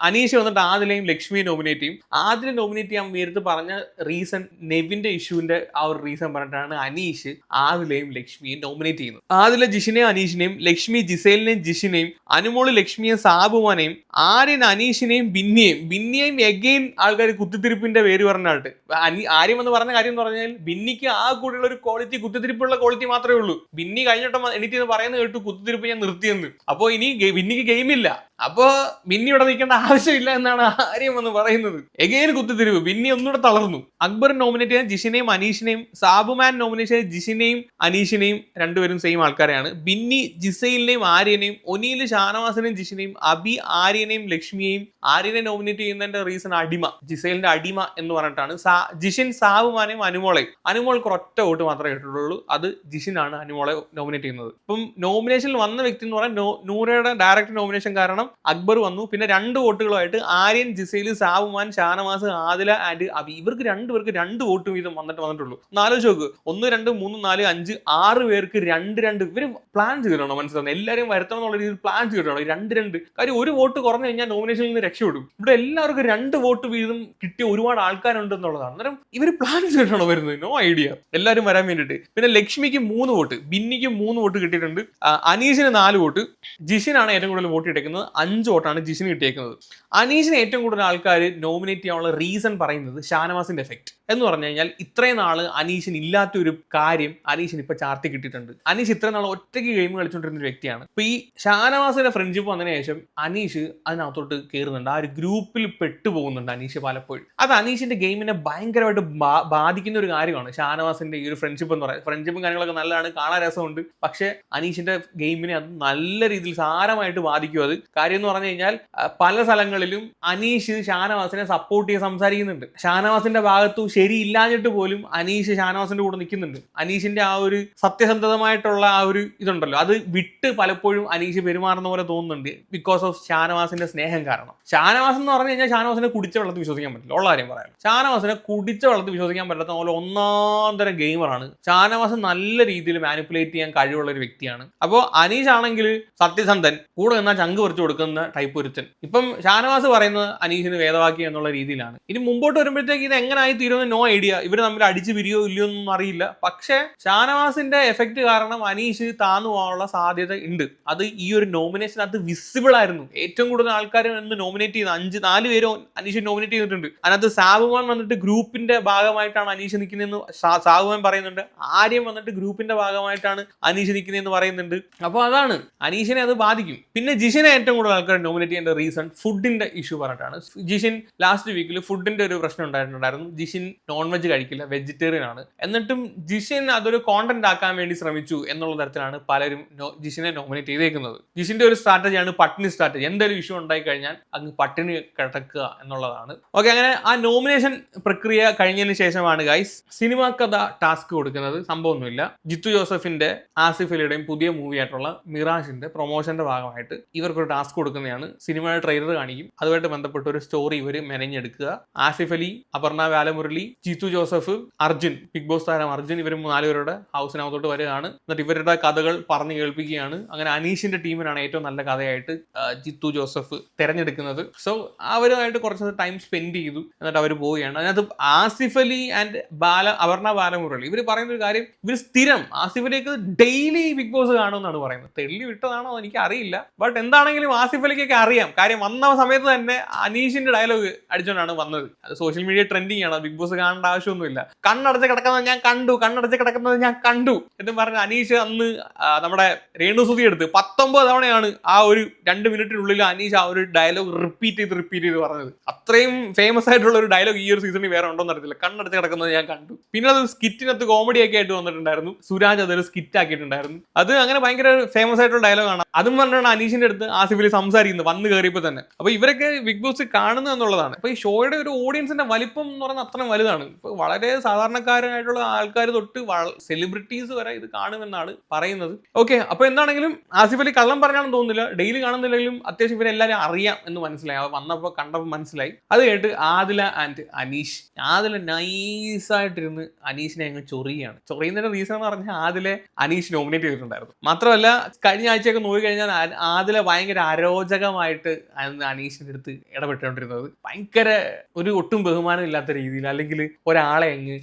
അനീഷ് വന്നിട്ട് ആദിലെ ആദിലയും ലക്ഷ്മിയെ നോമിനേറ്റ് ചെയ്യും. ആദ്യം നോമിനേറ്റ് ചെയ്യാൻ നേരത്ത് പറഞ്ഞ റീസൺ നെവിന്റെ ഇഷ്യൂവിന്റെ ആ ഒരു റീസൺ പറഞ്ഞിട്ടാണ് അനീഷ് ആദിലെയും ലക്ഷ്മിയെ നോമിനേറ്റ് ചെയ്യുന്നത്. ആദിലെ ജിഷിനെയും അനീഷിനെയും ലക്ഷ്മി ജിസേലിനെയും ജിഷിനെയും അനുമോൾ ലക്ഷ്മിയെ സാബുമാനെയും ആര്യൻ അനീഷിനെയും ബിന്നിയെയും ബിന്നിയെയും എഗെയിൻ ആൾക്കാർ കുത്തിത്തിരിപ്പിന്റെ പേര് പറഞ്ഞാട്ട് ആര്യം എന്ന് പറഞ്ഞ കാര്യം എന്ന് പറഞ്ഞാൽ ബിന്നിക്ക് ആ കൂടെയുള്ള ഒരു ക്വാളിറ്റി കുത്തിത്തിരിപ്പുള്ള ക്വാളിറ്റി മാത്രമേ ഉള്ളൂ. ബിന്നി കഴിഞ്ഞിട്ട് എനിക്ക് പറയുന്നത് കേട്ടു കുത്തിത്തിരിപ്പ് ഞാൻ നിർത്തിയെന്ന്. അപ്പോ ഇനി ബിന്നിക്ക് ഗെയിമില്ല അപ്പോ ബിന്നി ഇവിടെ നിൽക്കേണ്ട ആവശ്യമില്ല എന്നാണ് ആര്യം വന്ന് പറയുന്നത്. എഗെയിൻ കുത്തിത്തിരിവ്. ബിന്നി ഒന്നുകൂടെ തളർന്നു. അക്ബർ നോമിനേറ്റ് ചെയ്ത ജിഷിനെയും അനീഷിനെയും സാബുമാൻ നോമിനേറ്റ് ചെയ്ത ജിഷിനെയും അനീഷിനെയും രണ്ടുപേരും സെയിം ആൾക്കാരെയാണ്. ബിന്നി ജിസയിലിനെയും ആര്യനെയും ഒനീൽ ഷാനവാസിനെയും ജിഷിനെയും അബി ആര്യനെയും ലക്ഷ്മിയെയും ആര്യനെ നോമിനേറ്റ് ചെയ്യുന്നതിന്റെ റീസൺ അടിമ. ജിസൈലിന്റെ അടിമ എന്ന് പറഞ്ഞിട്ടാണ് ജിഷിൻ സാബുമാനെയും അനുമോളെയും. അനുമോൾക്ക് ഒറ്റ വോട്ട് മാത്രമേ കിട്ടുള്ളൂ അത് ജിഷിനാണ് അനുമോളെ നോമിനേറ്റ് ചെയ്യുന്നത്. ഇപ്പം നോമിനേഷനിൽ വന്ന വ്യക്തി എന്ന് പറയാൻ നൂറയുടെ ഡയറക്റ്റ് നോമിനേഷൻ കാരണം അക്ബർ വന്നു. പിന്നെ രണ്ട് വോട്ടുകളുമായിട്ട് ആര്യൻ ജിസൈൽ സാബുമാൻ ഷാനവാസ് ആദില ആൻഡ് അബി. ഇവർക്ക് രണ്ടുപേർക്ക് രണ്ട് വോട്ട് വീതം വന്നിട്ട് വന്നിട്ടുള്ളൂ. നാലോചിച്ച് നോക്ക്. ഒന്ന് രണ്ട് മൂന്ന് നാല് അഞ്ച് ആറ് പേർക്ക് രണ്ട് രണ്ട്. ഇവർ പ്ലാൻ ചെയ്തിട്ടുണ്ടോ? മനസ്സിലാവുന്നത് എല്ലാവരും വരുത്തണം എന്നുള്ള രീതിയിൽ പ്ലാൻ ചെയ്തിട്ടുണ്ടോ? രണ്ട് രണ്ട്. കാര്യം ഒരു വോട്ട് കുറഞ്ഞു കഴിഞ്ഞാൽ നോമിനേഷനിൽ നിന്ന് രക്ഷപ്പെടും. ഇവിടെ എല്ലാവർക്കും രണ്ട് വോട്ട് വീതം കിട്ടിയ ഒരുപാട് ആൾക്കാരുണ്ട് എന്നുള്ളതാണ്. അന്നേരം ഇവർ പ്ലാൻ ചെയ്തിട്ടാണോ വരുന്നത്? നോ ഐഡിയ എല്ലാവരും വരാൻ വേണ്ടിയിട്ട് പിന്നെ ലക്ഷ്മിക്ക് മൂന്ന് വോട്ട് ബിന്നിക്ക് മൂന്ന് വോട്ട് കിട്ടിയിട്ടുണ്ട്. അനീഷിന് നാല് വോട്ട്. ജിഷിനാണ് ഏറ്റവും കൂടുതൽ വോട്ട് കിട്ടിയേക്കുന്നത് അഞ്ച് വോട്ടാണ് ജിഷിന് കിട്ടിയേക്കുന്നത്. അനീഷിന് ഏറ്റവും കൂടുതൽ ആൾക്കാർ നോമിനേറ്റ് ചെയ്യാനുള്ള റീസൺ പറയുന്നത് ഷാനവാസിന്റെ എഫക്റ്റ് എന്ന് പറഞ്ഞു കഴിഞ്ഞാൽ ഇത്രയും നാൾ അനീഷിന് ഇല്ലാത്തൊരു കാര്യം അനീഷിന് ഇപ്പൊ ചാർത്തി കിട്ടിയിട്ടുണ്ട്. അനീഷ് ഇത്രയും നാൾ ഒറ്റയ്ക്ക് ഗെയിം കളിച്ചുകൊണ്ടിരുന്ന ഒരു വ്യക്തിയാണ്. ഇപ്പൊ ഈ ഷാനവാസിന്റെ ഫ്രണ്ട്ഷിപ്പ് വന്നതിന് ശേഷം അനീഷ് അതിനകത്തോട്ട് കയറുന്നുണ്ട് ആ ഒരു ഗ്രൂപ്പിൽ പെട്ടുപോകുന്നുണ്ട് അനീഷ് പലപ്പോഴും. അത് അനീഷിന്റെ ഗെയിമിനെ ഭയങ്കരമായിട്ട് ബാധിക്കുന്ന ഒരു കാര്യമാണ്. ഷാനവാസിന്റെ ഈ ഒരു ഫ്രണ്ട്ഷിപ്പ് എന്ന് പറയുന്നത് ഫ്രണ്ട്ഷിപ്പും കാര്യങ്ങളൊക്കെ നല്ലതാണ്. കാണാൻ രസമുണ്ട്. പക്ഷേ അനീഷിന്റെ ഗെയിമിനെ അത് നല്ല രീതിയിൽ സാരമായിട്ട് ബാധിക്കും. അത് കാര്യം എന്ന് പറഞ്ഞു കഴിഞ്ഞാൽ പല സ്ഥലങ്ങളിലും അനീഷ് ഷാനവാസിനെ സപ്പോർട്ട് ചെയ്ത് സംസാരിക്കുന്നുണ്ട്. ഷാനവാസിന്റെ ഭാഗത്തു ശരിയില്ലാഞ്ഞിട്ട് പോലും അനീഷ് ഷാനവാസിന്റെ കൂടെ നിൽക്കുന്നുണ്ട്. അനീഷിന്റെ ആ ഒരു സത്യസന്ധതമായിട്ടുള്ള ആ ഒരു ഇതുണ്ടല്ലോ. അത് വിട്ട് പലപ്പോഴും അനീഷ് പെരുമാറുന്ന പോലെ തോന്നുന്നുണ്ട് ബിക്കോസ് ഓഫ് ഷാനവാസിന്റെ സ്നേഹം കാരണം. ഷാനവാസ് എന്ന് പറഞ്ഞു കഴിഞ്ഞാൽ ഷാനവാസിനെ കുടിച്ച വെള്ളത്തിൽ വിശ്വസിക്കാൻ പറ്റില്ല. ഉള്ള കാര്യം പറയാം. ഷാനവാസിനെ കുടിച്ച വെള്ളത്തിൽ വിശ്വസിക്കാൻ പറ്റാത്ത പോലെ ഒന്നാം തരം ഗെയിമറാണ് ഷാനവാസ് നല്ല രീതിയിൽ മാനിപ്പുലേറ്റ് ചെയ്യാൻ കഴിവുള്ള ഒരു വ്യക്തിയാണ്. അപ്പോൾ അനീഷ് ആണെങ്കിൽ സത്യസന്ധൻ കൂടെ നിന്നാൽ ചങ്ക് പറിച്ചു കൊടുക്കുന്ന ടൈപ്പ് ഒരുത്തൻ. ഇപ്പം ഷാനവാസ് പറയുന്നത് അനീഷിന് വേദവാക്യം എന്നുള്ള രീതിയിലാണ്. ഇനി മുമ്പോട്ട് വരുമ്പോഴത്തേക്ക് ഇത് എങ്ങനെ ആയി തീരുമെന്ന് നോ ഐഡിയ ഇവർ തമ്മിൽ അടിച്ചു പിരിയോ ഇല്ലയോ എന്നൊന്നും അറിയില്ല. പക്ഷേ ഷാനവാസിന്റെ എഫക്റ്റ് കാരണം അനീഷ് താന്നു പോകാനുള്ള സാധ്യത ഉണ്ട്. അത് ഈ ഒരു നോമിനേഷൻ അത് വിസിബിൾ ആയിരുന്നു. ഏറ്റവും കൂടുതൽ ആൾക്കാർ എന്ന് നോമിനേറ്റ് ചെയ്ത് അഞ്ച് നാല് പേരും അനീഷ് നോമിനേറ്റ് ചെയ്തിട്ടുണ്ട്. അതിനകത്ത് സാബുമാൻ വന്നിട്ട് ഗ്രൂപ്പിന്റെ ഭാഗമായിട്ടാണ് അനീഷ് നിൽക്കുന്നതെന്ന് സാബുമാൻ പറയുന്നുണ്ട്. ആര്യം വന്നിട്ട് ഗ്രൂപ്പിന്റെ ഭാഗമായിട്ടാണ് അനീഷ് നിൽക്കുന്നതെന്ന് പറയുന്നുണ്ട്. അപ്പോൾ അതാണ്. അനീഷിനെ അത് ബാധിക്കും. പിന്നെ ജിഷിനെ ഏറ്റവും കൂടുതൽ ആൾക്കാർ നോമിനേറ്റ് ചെയ്യേണ്ട റീസൺ ഫുഡിന്റെ ഇഷ്യൂ പറഞ്ഞിട്ടാണ്. ജിഷിൻ ലാസ്റ്റ് വീക്കിൽ ഫുഡിന്റെ ഒരു പ്രശ്നം ഉണ്ടായിട്ടുണ്ടായിരുന്നു. ജിഷിൻ നോൺ വെജ് കഴിക്കില്ല വെജിറ്റേറിയൻ ആണ്. എന്നിട്ടും ജിഷിൻ അതൊരു കോണ്ടന്റ് ആക്കാൻ വേണ്ടി ശ്രമിച്ചു എന്നുള്ള തരത്തിലാണ് പലരും ജിഷിനെ നോമിനേറ്റ് ചെയ്തേക്കുന്നത്. ജിഷിന്റെ ഒരു സ്ട്രാറ്റജിയാണ് പട്ടിണി സ്ട്രാറ്റജി എന്തെങ്കിലും ഇഷ്യൂ ഉണ്ടായി കഴിഞ്ഞാൽ അങ്ങ് പട്ടിണി കിടക്കുക എന്നുള്ളതാണ്. ഓക്കെ അങ്ങനെ ആ നോമിനേഷൻ പ്രക്രിയ കഴിഞ്ഞതിന് ശേഷമാണ് ഗൈസ് സിനിമ കഥ ടാസ്ക് കൊടുക്കുന്നത്. സംഭവമൊന്നുമില്ല. ജിത്തു ജോസഫിന്റെ ആസിഫ് അലിയുടെയും പുതിയ മൂവി ആയിട്ടുള്ള മിറാഷിന്റെ പ്രൊമോഷന്റെ ഭാഗമായിട്ട് ഇവർക്കൊരു ടാസ്ക് കൊടുക്കുന്നതാണ്. സിനിമയുടെ ട്രെയിലർ കാണിക്കും. അതുമായിട്ട് ബന്ധപ്പെട്ട ഒരു സ്റ്റോറി ഇവർ മെനഞ്ഞെടുക്കുക. ആസിഫ് അലി അപർണ ബാലമുരളി ജിത്തു ജോസഫ് അർജുൻ ബിഗ് ബോസ് താരം അർജുൻ ഇവർ നാലുപേരുടെ ഹൗസിനകത്തോട്ട് വരികയാണ്. എന്നിട്ട് ഇവരുടെ കഥകൾ പറഞ്ഞു കേൾപ്പിക്കുകയാണ്. അങ്ങനെ അനീഷിന്റെ ടീമിനാണ് ഏറ്റവും നല്ല കഥയായിട്ട് ജിത്തു ജോസഫ് തിരഞ്ഞെടുക്കുന്നത്. സോ അവരുമായിട്ട് കുറച്ച് ടൈം സ്പെൻഡ് ചെയ്തു. എന്നിട്ട് അവർ പോവുകയാണ്. അതിനകത്ത് ആസിഫ് അലി ആൻഡ് ബാല അപർണ ബാലമുരളി. ഇവർ പറയുന്ന ഒരു കാര്യം ഇവർ സ്ഥിരം ആസിഫ് അലിക്ക് ഡെയിലി ബിഗ് ബോസ് കാണുമെന്നാണ് പറയുന്നത്. തെള്ളി വിട്ടതാണോ എനിക്ക് അറിയില്ല ബട്ട് എന്താണെങ്കിലും ആസിഫ് അലിക്കൊക്കെ അറിയാം. കാര്യം വന്ന സമയത്ത് തന്നെ അനീഷിന്റെ ഡയലോഗ് അടിച്ചുകൊണ്ടാണ് വന്നത്. അത് സോഷ്യൽ മീഡിയ ട്രെൻഡിങ് ആണ്. ബിഗ് ബോസ് കാണേണ്ട ആവശ്യമൊന്നുമില്ല. കണ്ണടച്ച് കിടക്കുന്നത് ഞാൻ കണ്ടു. കണ്ണടച്ച് കിടക്കുന്നത് ഞാൻ കണ്ടു എന്ന് പറഞ്ഞ അനീഷ് അന്ന് നമ്മുടെ രേണുസുതി എടുത്ത് പത്തൊമ്പത് തവണയാണ് ആ ഒരു രണ്ട് മിനിറ്റിനുള്ളിൽ അനീഷ് ആ ഒരു ഡയലോഗ് റിപ്പീറ്റ് ചെയ്ത് റിപ്പീറ്റ് ചെയ്ത് പറഞ്ഞത്. അത്രയും ഫേമസ് ആയിട്ടുള്ള ഒരു ഡയലോഗ് ഈ ഒരു സീസണിൽ വേറെ ഉണ്ടോ അറിയത്തില്ല. കണ്ണടച്ച് കിടക്കുന്നത് ഞാൻ കണ്ടു. പിന്നെ അത് സ്കിറ്റിനകത്ത് കോമഡി ഒക്കെ ആയിട്ട് വന്നിട്ടുണ്ടായിരുന്നു. സുരാജ് അതൊരു സ്കിറ്റ് ആക്കിയിട്ടുണ്ടായിരുന്നു. അത് അങ്ങനെ ഭയങ്കര ഫേമസ് ആയിട്ടുള്ള ഡയലോഗാണ് അതും പറഞ്ഞാണ് അനീഷിന്റെ അടുത്ത് ആസിഫിൽ സംസാരിക്കുന്നത് വന്ന് കയറിയപ്പോൾ തന്നെ. അപ്പൊ ഇവരൊക്കെ ബിഗ് ബോസ് കാണുന്നു എന്നുള്ളതാണ്. അപ്പൊ ഈ ഷോയുടെ ഒരു ഓഡിയൻസിന്റെ വലിപ്പം എന്ന് പറയുന്നത് അത്ര വലുതാണ്. ഇപ്പൊ വളരെ സാധാരണക്കാരനായിട്ടുള്ള ആൾക്കാർ തൊട്ട് സെലിബ്രിറ്റീസ് വരെ ഇത് കാണുമെന്നാണ് പറയുന്നത്. ഓക്കെ അപ്പൊ എന്താണെങ്കിലും ആസിഫ് അലി കള്ളം പറഞ്ഞാണെന്ന് തോന്നുന്നില്ല. ഡെയിലി കാണുന്നില്ലെങ്കിലും അത്യാവശ്യം ഇവരെല്ലാവരും അറിയാം എന്ന് മനസ്സിലായി. അവ വന്നപ്പോൾ കണ്ടപ്പോൾ മനസ്സിലായി. അത് കേട്ട് ആദില ആൻഡ് അനീഷ്. ആദില നൈസായിട്ടിരുന്ന് അനീഷിനെ അങ്ങ് ചൊറിയാണ് ചൊറിയുന്നതിന്റെ റീസൺ എന്ന് പറഞ്ഞാൽ ആദിലെ അനീഷ് നോമിനേറ്റ് ചെയ്തിട്ടുണ്ടായിരുന്നു. മാത്രമല്ല കഴിഞ്ഞ ആഴ്ചയൊക്കെ നോക്കി കഴിഞ്ഞാൽ ആദില ഭയങ്കര അര അരോചകമായിട്ട് അന്ന് അനീഷിന്റെ അടുത്ത് ഇടപെട്ടുകൊണ്ടിരുന്നത്. ഭയങ്കര ഒരു ഒട്ടും ബഹുമാനം ഇല്ലാത്ത രീതിയിൽ അല്ലെങ്കിൽ ഒരാളെ അങ്ങ്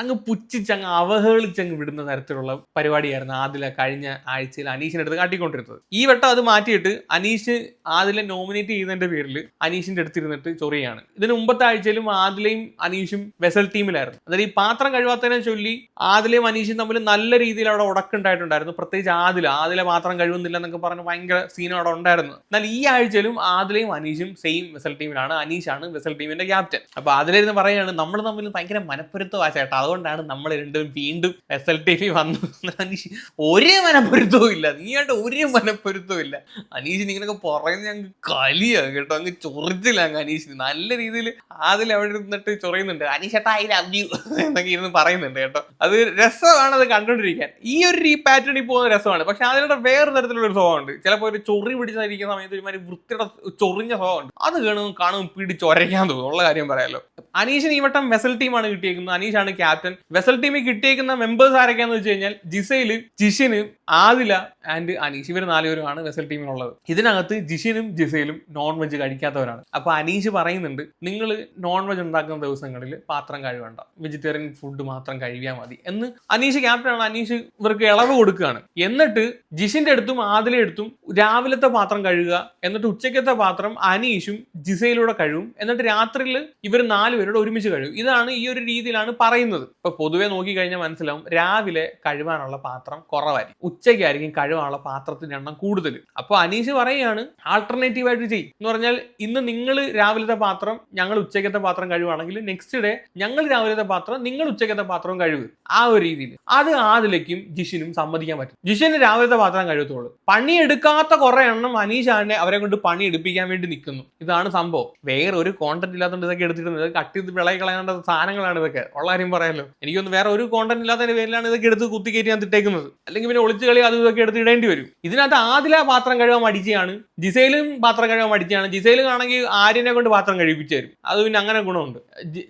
അങ്ങ് പുച്ഛിച്ച് അങ്ങ് അവഹേളിച്ച് അങ്ങ് വിടുന്ന തരത്തിലുള്ള പരിപാടിയായിരുന്നു ആദില കഴിഞ്ഞ ആഴ്ചയിൽ അനീഷിന്റെ അടുത്ത് കാട്ടിക്കൊണ്ടിരുന്നത്. ഈ വട്ടം അത് മാറ്റിയിട്ട് അനീഷ് ആദിലെ നോമിനേറ്റ് ചെയ്യുന്നതിന്റെ പേരിൽ അനീഷിന്റെ അടുത്തിരുന്നിട്ട് ചൊറിയാണ്. ഇതിന് മുമ്പത്തെ ആഴ്ചയിലും ആദിലയും അനീഷും വെസൽ ടീമിലായിരുന്നു. അതായത് ഈ പാത്രം കഴിവാത്തതിനെ ചൊല്ലി ആദിലയും അനീഷും തമ്മിൽ നല്ല രീതിയിൽ അവിടെ ഉടക്കുണ്ടായിട്ടുണ്ടായിരുന്നു. പ്രത്യേകിച്ച് ആദില ആദില മാത്രം കഴിവുന്നില്ല എന്നൊക്കെ പറഞ്ഞ് ഭയങ്കര സീൻ അവിടെ ഉണ്ടായിരുന്നു. എന്നാൽ ഈ ആഴ്ചയിലും ആദിലയും അനീഷും സെയിം വെസൽ ടീമിലാണ് അനീഷാണ് വെസൽ ടീമിന്റെ ക്യാപ്റ്റൻ അപ്പൊ അതിലിരുന്ന് പറയാണ് നമ്മൾ തമ്മിൽ ഭയങ്കര മനപ്പൊരുത്തമാ ചേട്ടാ. അതുകൊണ്ടാണ് നമ്മൾ രണ്ടും വീണ്ടും വെസൽ ടീമിൽ വന്നു അനീഷ് ഒരേ മനപ്പൊരുത്തവും ഇല്ല. നീയായിട്ട് ഒരേ മനപ്പൊരുത്തവും ഇല്ല. അനീഷ് നിങ്ങളൊക്കെ പറയുന്നത് ഞങ്ങൾക്ക് കളിയാണ് കേട്ടോ. അങ്ങ് ചൊറിച്ചില്ല അങ്ങ് അനീഷിന്. നല്ല രീതിയിൽ ആദിൽ അവിടെ ഇരുന്നിട്ട് ചൊറിയുന്നുണ്ട്. അനീഷേട്ടാ ഐ ലവ് യു എന്നൊക്കെ ഇരുന്ന് പറയുന്നുണ്ട് കേട്ടോ. അത് രസമാണ് അത് കണ്ടുകൊണ്ടിരിക്കാൻ ഈ ഒരു പാറ്റേൺ പോകുന്ന രസമാണ്. പക്ഷെ അതിലൂടെ വേറെ തരത്തിലുള്ള ഒരു സ്വഭാവമുണ്ട് ചിലപ്പോൾ ഒരു ചൊറി പിടിച്ചിരിക്കുന്ന സമയത്ത് ഒരുമാതിരി വൃത്തിയുടെ ചൊറിഞ്ഞ സ്വഭാവമുണ്ട്. അത് കാണും കാണും പിടിച്ചൊരയ്ക്കാൻ തോന്നും. ഉള്ള കാര്യം പറയാലോ. അനീഷിന് ഈ വട്ടം വെസൽ ടീമാണ് കിട്ടിയേക്കുന്നത്. അനീഷാണ് ക്യാപ്റ്റൻ. വെസൽ ടീമിൽ കിട്ടിയേക്കുന്ന മെമ്പേഴ്സ് ആരൊക്കെയാന്ന് വെച്ച് കഴിഞ്ഞാൽ ജിസയിൽ ജിഷിന് ആദില ആൻഡ് അനീഷ്. ഇവർ നാലുപേരുമാണ് വെസൽ ടീമിലുള്ളത്. ഇതിനകത്ത് ജിഷിനും ജിസയിലും നോൺ വെജ് കഴിക്കാത്തവരാണ്. അപ്പൊ അനീഷ് പറയുന്നുണ്ട് നിങ്ങൾ നോൺ വെജ് ഉണ്ടാക്കുന്ന ദിവസങ്ങളിൽ പാത്രം കഴുകണ്ട. വെജിറ്റേറിയൻ ഫുഡ് മാത്രം കഴിയാൽ മതി. എന്ന് അനീഷ് ക്യാപ്റ്റനാണ് അനീഷ് ഇവർക്ക് ഇളവ് കൊടുക്കുകയാണ്. എന്നിട്ട് ജിഷിന്റെ അടുത്തും ആദിലെ അടുത്തും രാവിലത്തെ പാത്രം കഴുകുക എന്നിട്ട് ഉച്ചക്കത്തെ പാത്രം അനീഷും ജിസയിലൂടെ കഴുകും എന്നിട്ട് രാത്രിയിൽ ഇവർ നാലുപേരോട് ഒരുമിച്ച് കഴുകും. ഇതാണ് ഈ ഒരു രീതിയിലാണ് പറയുന്നത്. ഇപ്പൊ പൊതുവെ നോക്കിക്കഴിഞ്ഞാൽ മനസ്സിലാവും രാവിലെ കഴുവാനുള്ള പാത്രം കുറവായിരിക്കും. ഉച്ചയ്ക്കായിരിക്കും കഴുവാനുള്ള പാത്രത്തിന്റെ എണ്ണം കൂടുതൽ. അപ്പോൾ അനീഷ് പറയുകയാണ് ആൾട്ടർനേറ്റീവ് ആയിട്ട് ചെയ്യും. എന്ന് പറഞ്ഞാൽ ഇന്ന് നിങ്ങൾ രാവിലത്തെ പാത്രം ഞങ്ങൾ ഉച്ചയ്ക്കത്തെ പാത്രം കഴുകുകയാണെങ്കിൽ നെക്സ്റ്റ് ഡേ ഞങ്ങൾ രാവിലത്തെ പാത്രം നിങ്ങൾ ഉച്ചയ്ക്കത്തെ പാത്രവും കഴുകുക ആ ഒരു രീതിയിൽ. അത് ആദിലേക്കും ജിഷിനും സമ്മതിക്കാൻ പറ്റും. ജിഷിന് രാവിലത്തെ പാത്രം കഴുകത്തുള്ളൂ. പണിയെടുക്കാത്ത കുറെ എണ്ണം അനീഷാണ് അവരെ കൊണ്ട് പണി എടുപ്പിക്കാൻ വേണ്ടി നിൽക്കുന്നു. ഇതാണ് സംഭവം. വേറെ ഒരു കോണ്ടന്റ് ഇല്ലാത്തതുകൊണ്ട് ഇതൊക്കെ എടുത്തിട്ടുണ്ട് കട്ട് ചെയ്ത് വിളയി കളയേണ്ട സാധനങ്ങളാണ് ഇതൊക്കെ. ഉള്ള കാര്യം പറയാമല്ലോ എനിക്കൊന്ന് വേറെ ഒരു കോണ്ടന്റ് ഇല്ലാത്തതിന്റെ പേരിലാണ് ഇതൊക്കെ എടുത്ത് കുത്തി കയറ്റി ഞാൻ തിട്ടേക്കുന്നത്. അല്ലെങ്കിൽ പിന്നെ ഒളിച്ചു കളി അതും ഇതൊക്കെ എടുത്ത് ഇടേണ്ടി വരും. ഇതിനകത്ത് ആദില പാത്രം കഴുകാൻ മടിച്ചാണ് ജിസയിലും പാത്രം കഴുകാൻ മടിച്ചാണ് ജിസയിലാണെങ്കിൽ ആര്യനെ കൊണ്ട് പാത്രം കഴിപ്പിച്ചു തരും അത് പിന്നെ അങ്ങനെ ഗുണമുണ്ട്.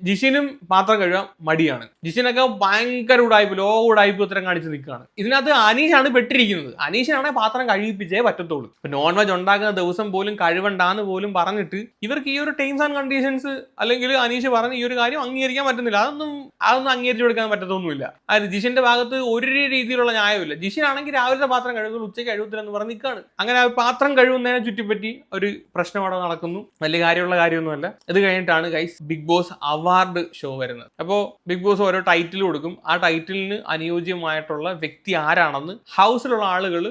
ജിഷിനും പാത്രം കഴുകാൻ മടിയാണ്. ജിഷിനൊക്കെ ഭയങ്കര ഉടായ്പ ലോ ഉടായ്പ ഉത്തരം കാണിച്ച് നിൽക്കുകയാണ്. ഇതിനകത്ത് അനീഷാണ് പെട്ടിരിക്കുന്നത്. അനീഷിനാണെങ്കിൽ പാത്രം കഴിപ്പിച്ചേ പറ്റത്തുള്ളൂ. നോൺ വെജ് ഉണ്ടാക്കുന്ന ദിവസം പോലും കഴിവണ്ടാന്ന് പോലും പറഞ്ഞിട്ട് ഇവർക്ക് ഈ ഒരു ടേംസ് ആൻഡ് കണ്ടീഷൻസ് അല്ലെങ്കിൽ അനീഷ് പറഞ്ഞ ഈ ഒരു കാര്യം അംഗീകരിക്കാൻ പറ്റുന്നില്ല. അതൊന്നും അതൊന്നും അംഗീകരിച്ചു കൊടുക്കാൻ പറ്റത്തൊന്നുമില്ല. അതായത് ജിഷിന്റെ ഭാഗത്ത് ഒരു രീതിയിലുള്ള ന്യായമില്ല ജിഷിനാണെങ്കിൽ രാവിലത്തെ പാത്രം കഴുകുന്നു ഉച്ചയ്ക്ക് കഴുകത്തില്ലെന്ന് പറഞ്ഞ് നിൽക്കുകയാണ്. അങ്ങനെ ആ പാത്രം കഴുകുന്നതിനെ ചുറ്റിപ്പറ്റി ഒരു പ്രശ്നം അവിടെ നടക്കുന്നു. വലിയ കാര്യമുള്ള കാര്യമൊന്നുമല്ല. ഇത് കഴിഞ്ഞിട്ടാണ് guys Bigg Boss award show വരുന്നത്. അപ്പോൾ ബിഗ് ബോസ് ഓരോ ടൈറ്റിൽ കൊടുക്കും. ആ ടൈറ്റിലിന് അനുയോജ്യമായിട്ടുള്ള വ്യക്തി ആരാണെന്ന് ഹൗസിലുള്ള ആളുകൾ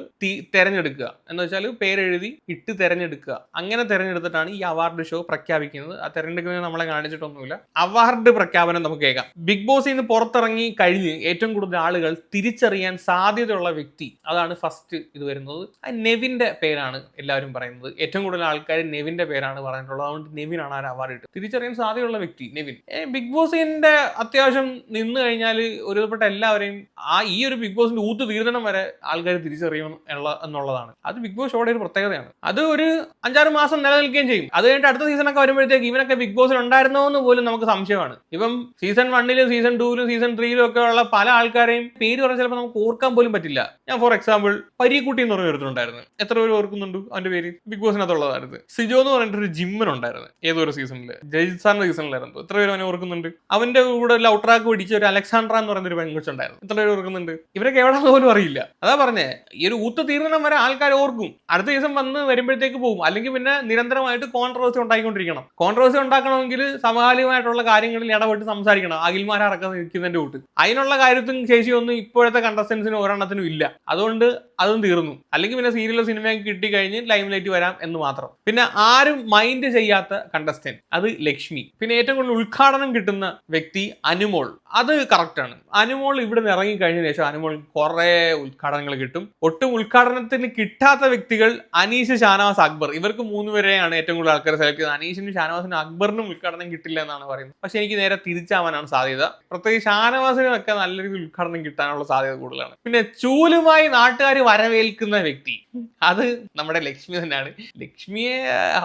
തെരഞ്ഞെടുക്കുക. എന്ന് വെച്ചാൽ പേരെഴുതി ഇട്ട് തിരഞ്ഞെടുക്കുക. അങ്ങനെ തെരഞ്ഞെടുത്തിട്ടാണ് ഈ അവാർഡ് ഷോ പ്രഖ്യാപിക്കുന്നത്. ആ തെരഞ്ഞെടുക്കുന്നത് നമ്മളെ കാണിച്ചിട്ടൊന്നുമില്ല. അവാർഡ് പ്രഖ്യാപനം നമുക്ക് കേൾക്കാം. ബിഗ് ബോസിൽ നിന്ന് പുറത്തിറങ്ങി കഴിഞ്ഞ് ഏറ്റവും കൂടുതൽ ആളുകൾ തിരിച്ചറിയാൻ സാധ്യതയുള്ള വ്യക്തി അതാണ് ഫസ്റ്റ് ഇത് വരുന്നത്. ആ നെവിന്റെ പേരാണ് എല്ലാവരും പറയുന്നത്. ഏറ്റവും കൂടുതൽ ആൾക്കാർ നെവിന്റെ പേരാണ് പറഞ്ഞിട്ടുള്ളത്. അതുകൊണ്ട് നെവിനാണ് ആ അവാർഡ് ഇട്ട് തിരിച്ചറിയാൻ സാധ്യതയുള്ള വ്യക്തി നെവിൻ. ബിഗ് ബോസിന്റെ അത്യാവശ്യം നിന്ന് കഴിഞ്ഞാൽ ഒരുവിധപ്പെട്ട എല്ലാവരെയും ആ ഈ ഒരു ബിഗ് ബോസിന്റെ ഊത്ത് തീർന്നണം വരെ ആൾക്കാർ തിരിച്ചറിയും എന്നുള്ള എന്നുള്ളതാണ്. അത് ബിഗ് ബോസ് ഷോയുടെ ഒരു പ്രത്യേകതയാണ്. അത് ഒരു അഞ്ചാറ് മാസം നിലനിൽക്കുകയും ചെയ്യും. അത് കഴിഞ്ഞിട്ട് അടുത്ത സീസണൊക്കെ വരുമ്പോഴത്തേക്ക് ഇവനൊക്കെ ബിഗ് ബോസിൽ ഉണ്ടായിരുന്നോ എന്ന് പോലും നമുക്ക് സംശയമാണ്. ഇപ്പം സീസൺ വണ്ണിലും സീസൺ ടൂവിലും സീസൺ ത്രീയിലും ഒക്കെ ഉള്ള പല ആൾക്കാരെയും പേര് പറഞ്ഞാൽ ചിലപ്പോൾ നമുക്ക് ഓർക്കാൻ പോലും പറ്റില്ല. ഞാൻ ഫോർ എക്സാമ്പിൾ പരീക്കുട്ടി എന്ന് പറഞ്ഞ ഒരുത്തനുണ്ടായിരുന്നു. എത്ര പേര് ഓർക്കുന്നുണ്ട് അവന്റെ പേര്? ബിഗ് ബോസിനകത്തുള്ളതായിരുന്നു സിജോ എന്ന് പറഞ്ഞിട്ട് ഒരു ജിമ്മനുണ്ടായിരുന്നു ഏതോ ഒരു സീസണിൽ ജയ്സാറിന്റെ സീസണിലായിരുന്നു എത്ര പേര് അവനെ ഓർക്കുന്നുണ്ട്? അവന്റെ കൂടെ ലൗ ട്രാക്ക് പിടിച്ച ഒരു അലക്സാണ്ട്ര എന്ന് പറയുന്ന ഒരു പെൺകുച്ചുണ്ടായിരുന്നു. എത്ര പേര് ഓർക്കുന്നുണ്ട്? ഇവരൊക്കെ എവിടെയാണെന്ന് പോലും അറിയില്ല. അതാ പറഞ്ഞേ ഈ ഒരു ഊത്ത് തീർന്നം വരെ ആൾക്കാർ ഓർക്കും. അടുത്ത ദിവസം വന്ന് വരുമ്പോഴത്തേക്ക് പോകും. അല്ലെങ്കിൽ പിന്നെ നിരന്തരമായിട്ട് കോൺട്രവേഴ്സി ഉണ്ടായിക്കൊണ്ടിരിക്കണം. കോൺട്രവേഴ്സി ഉണ്ടാക്കണമെങ്കിൽ സമകാലികമായിട്ടുള്ള കാര്യങ്ങളിൽ ഇടപെട്ട് സംസാരിക്കണം. അഖിൽമാരടക്കം നിൽക്കുന്നതിന്റെ കൂട്ട് അതിനുള്ള കാര്യത്തിനും ശേഷിയൊന്നും ഇപ്പോഴത്തെ കണ്ടസ്റ്റൻസിന് ഒരെണ്ണത്തിനും ഇല്ല. അതുകൊണ്ട് അതും തീർന്നു. അല്ലെങ്കിൽ പിന്നെ സീരിയലോ സിനിമയൊക്കെ കിട്ടി കഴിഞ്ഞ് ലൈം ലൈറ്റ് വരാം എന്ന് മാത്രം. പിന്നെ ആരും മൈൻഡ് ചെയ്യാത്ത കണ്ടസ്റ്റന്റ് അത് ലക്ഷ്മി. പിന്നെ ഏറ്റവും കൂടുതൽ ഉദ്ഘാടനം കിട്ടുന്ന വ്യക്തി അനുമോൾ. അത് കറക്റ്റ് ആണ്. അനുമോൾ ഇവിടെ നിന്ന് ഇറങ്ങി കഴിഞ്ഞ ശേഷം അനുമോൾ കുറെ ഉദ്ഘാടനങ്ങൾ കിട്ടും. ഒട്ടും ഉദ്ഘാടനത്തിന് കിട്ടാത്ത വ്യക്തികൾ അനീഷ് ഷാനവാസ് അക്ബർ. ഇവർക്ക് മൂന്ന് പേരെയാണ് ഏറ്റവും കൂടുതൽ ആൾക്കാർ സെലക്ട് ചെയ്തത്. അനീഷിനും ഷാനവാസിനും അക്ബറിനും ഉദ്ഘാടനം കിട്ടില്ല എന്നാണ് പറയുന്നത്. പക്ഷെ എനിക്ക് നേരെ തിരിച്ചാവാനാണ് സാധ്യത. പ്രത്യേകിച്ച് ഷാനവാസിനൊക്കെ നല്ല രീതിയിൽ ഉദ്ഘാടനം കിട്ടാനുള്ള സാധ്യത കൂടുതലാണ്. പിന്നെ ചൂലുമായി നാട്ടുകാർ വരവേൽക്കുന്ന വ്യക്തി. അത് നമ്മുടെ ലക്ഷ്മി തന്നെയാണ്. ലക്ഷ്മിയെ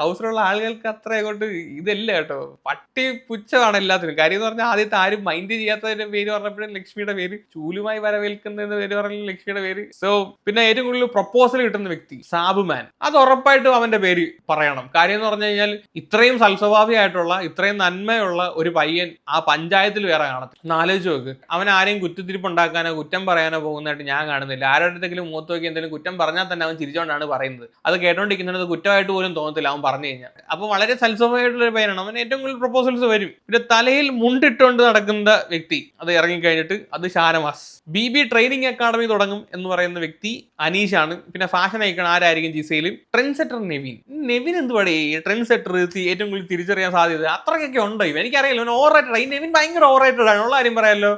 ഹൗസിലുള്ള ആളുകൾക്ക് അത്ര അങ്ങോട്ട് ഇതല്ല കേട്ടോ. പട്ടി പുച്ഛമാണ് എല്ലാത്തിനും. കാര്യം എന്ന് പറഞ്ഞാൽ ആദ്യത്തെ ആരും മൈൻഡ് ചെയ്യാത്തതിന്റെ പേര് പറഞ്ഞപ്പോഴും ലക്ഷ്മിയുടെ പേര് ചൂലുമായി വരവേൽക്കുന്നതിന്റെ പേര് പറഞ്ഞ ലക്ഷ്മിയുടെ പേര്. സോ പിന്നെ ഏറ്റവും കൂടുതൽ പ്രപ്പോസൽ കിട്ടുന്ന വ്യക്തി സാബുമാൻ അത് ഉറപ്പായിട്ടും അവന്റെ പേര് പറയണം. കാര്യം എന്ന് പറഞ്ഞു കഴിഞ്ഞാൽ ഇത്രയും സൽസ്വഭാവിയായിട്ടുള്ള ഇത്രയും നന്മയുള്ള ഒരു പയ്യൻ ആ പഞ്ചായത്തിൽ വേറെ കാണത്തില്ല. ആലോചിച്ച് നോക്ക്. അവൻ ആരെയും കുറ്റത്തിരിപ്പ് ഉണ്ടാക്കാനോ കുറ്റം പറയാനോ പോകുന്നതായിട്ട് ഞാൻ കാണുന്നില്ല. ആരുടെങ്കിലും മുഖത്ത് നോക്കി എന്തെങ്കിലും കുറ്റം പറഞ്ഞാൽ തന്നെ അവൻ ചിരിച്ചോണ്ടാണ് പറയുന്നത്. അത് കേട്ടോണ്ടിരിക്കുന്നത് കുറ്റമായിട്ട് പോലും തോന്നത്തില്ല അവൻ പറഞ്ഞു കഴിഞ്ഞാൽ. അപ്പൊ വളരെ സൽസ്വഭാവമായിട്ടുള്ള ഒരു പേരാണ്. അവൻ ഏറ്റവും കൂടുതൽ പ്രപ്പോസൽസ് വരും. പിന്നെ തലയിൽ മുണ്ടിട്ടുകൊണ്ട് നടക്കുന്ന വ്യക്തി അത് ഇറങ്ങിക്കഴിഞ്ഞിട്ട് അത് Shanavas. B B training academy തുടങ്ങും എന്ന് പറയുന്ന വ്യക്തി അനീഷ് ആണ് പിന്നെ ഫാഷൻ ഐക്കൺ ആരായിരിക്കും ജിസയിൽ ട്രെൻഡ് സെറ്റർ നെവിൻ. നെവിൻ എന്ത് പടേ ട്രെൻഡ് സെറ്റർ ഏറ്റവും കൂടുതൽ തിരിച്ചറിയാൻ സാധ്യത. അത്രയ്ക്കൊക്കെ ഉണ്ടോ ഇവൻ? എനിക്കറിയില്ല. ഇവൻ ഓവർ റേറ്റഡ് ഈ നെവിൻ ഭയങ്കര ഓവർ റേറ്റഡ് ആണ്. ഉള്ള കാര്യം പറയാമല്ലോ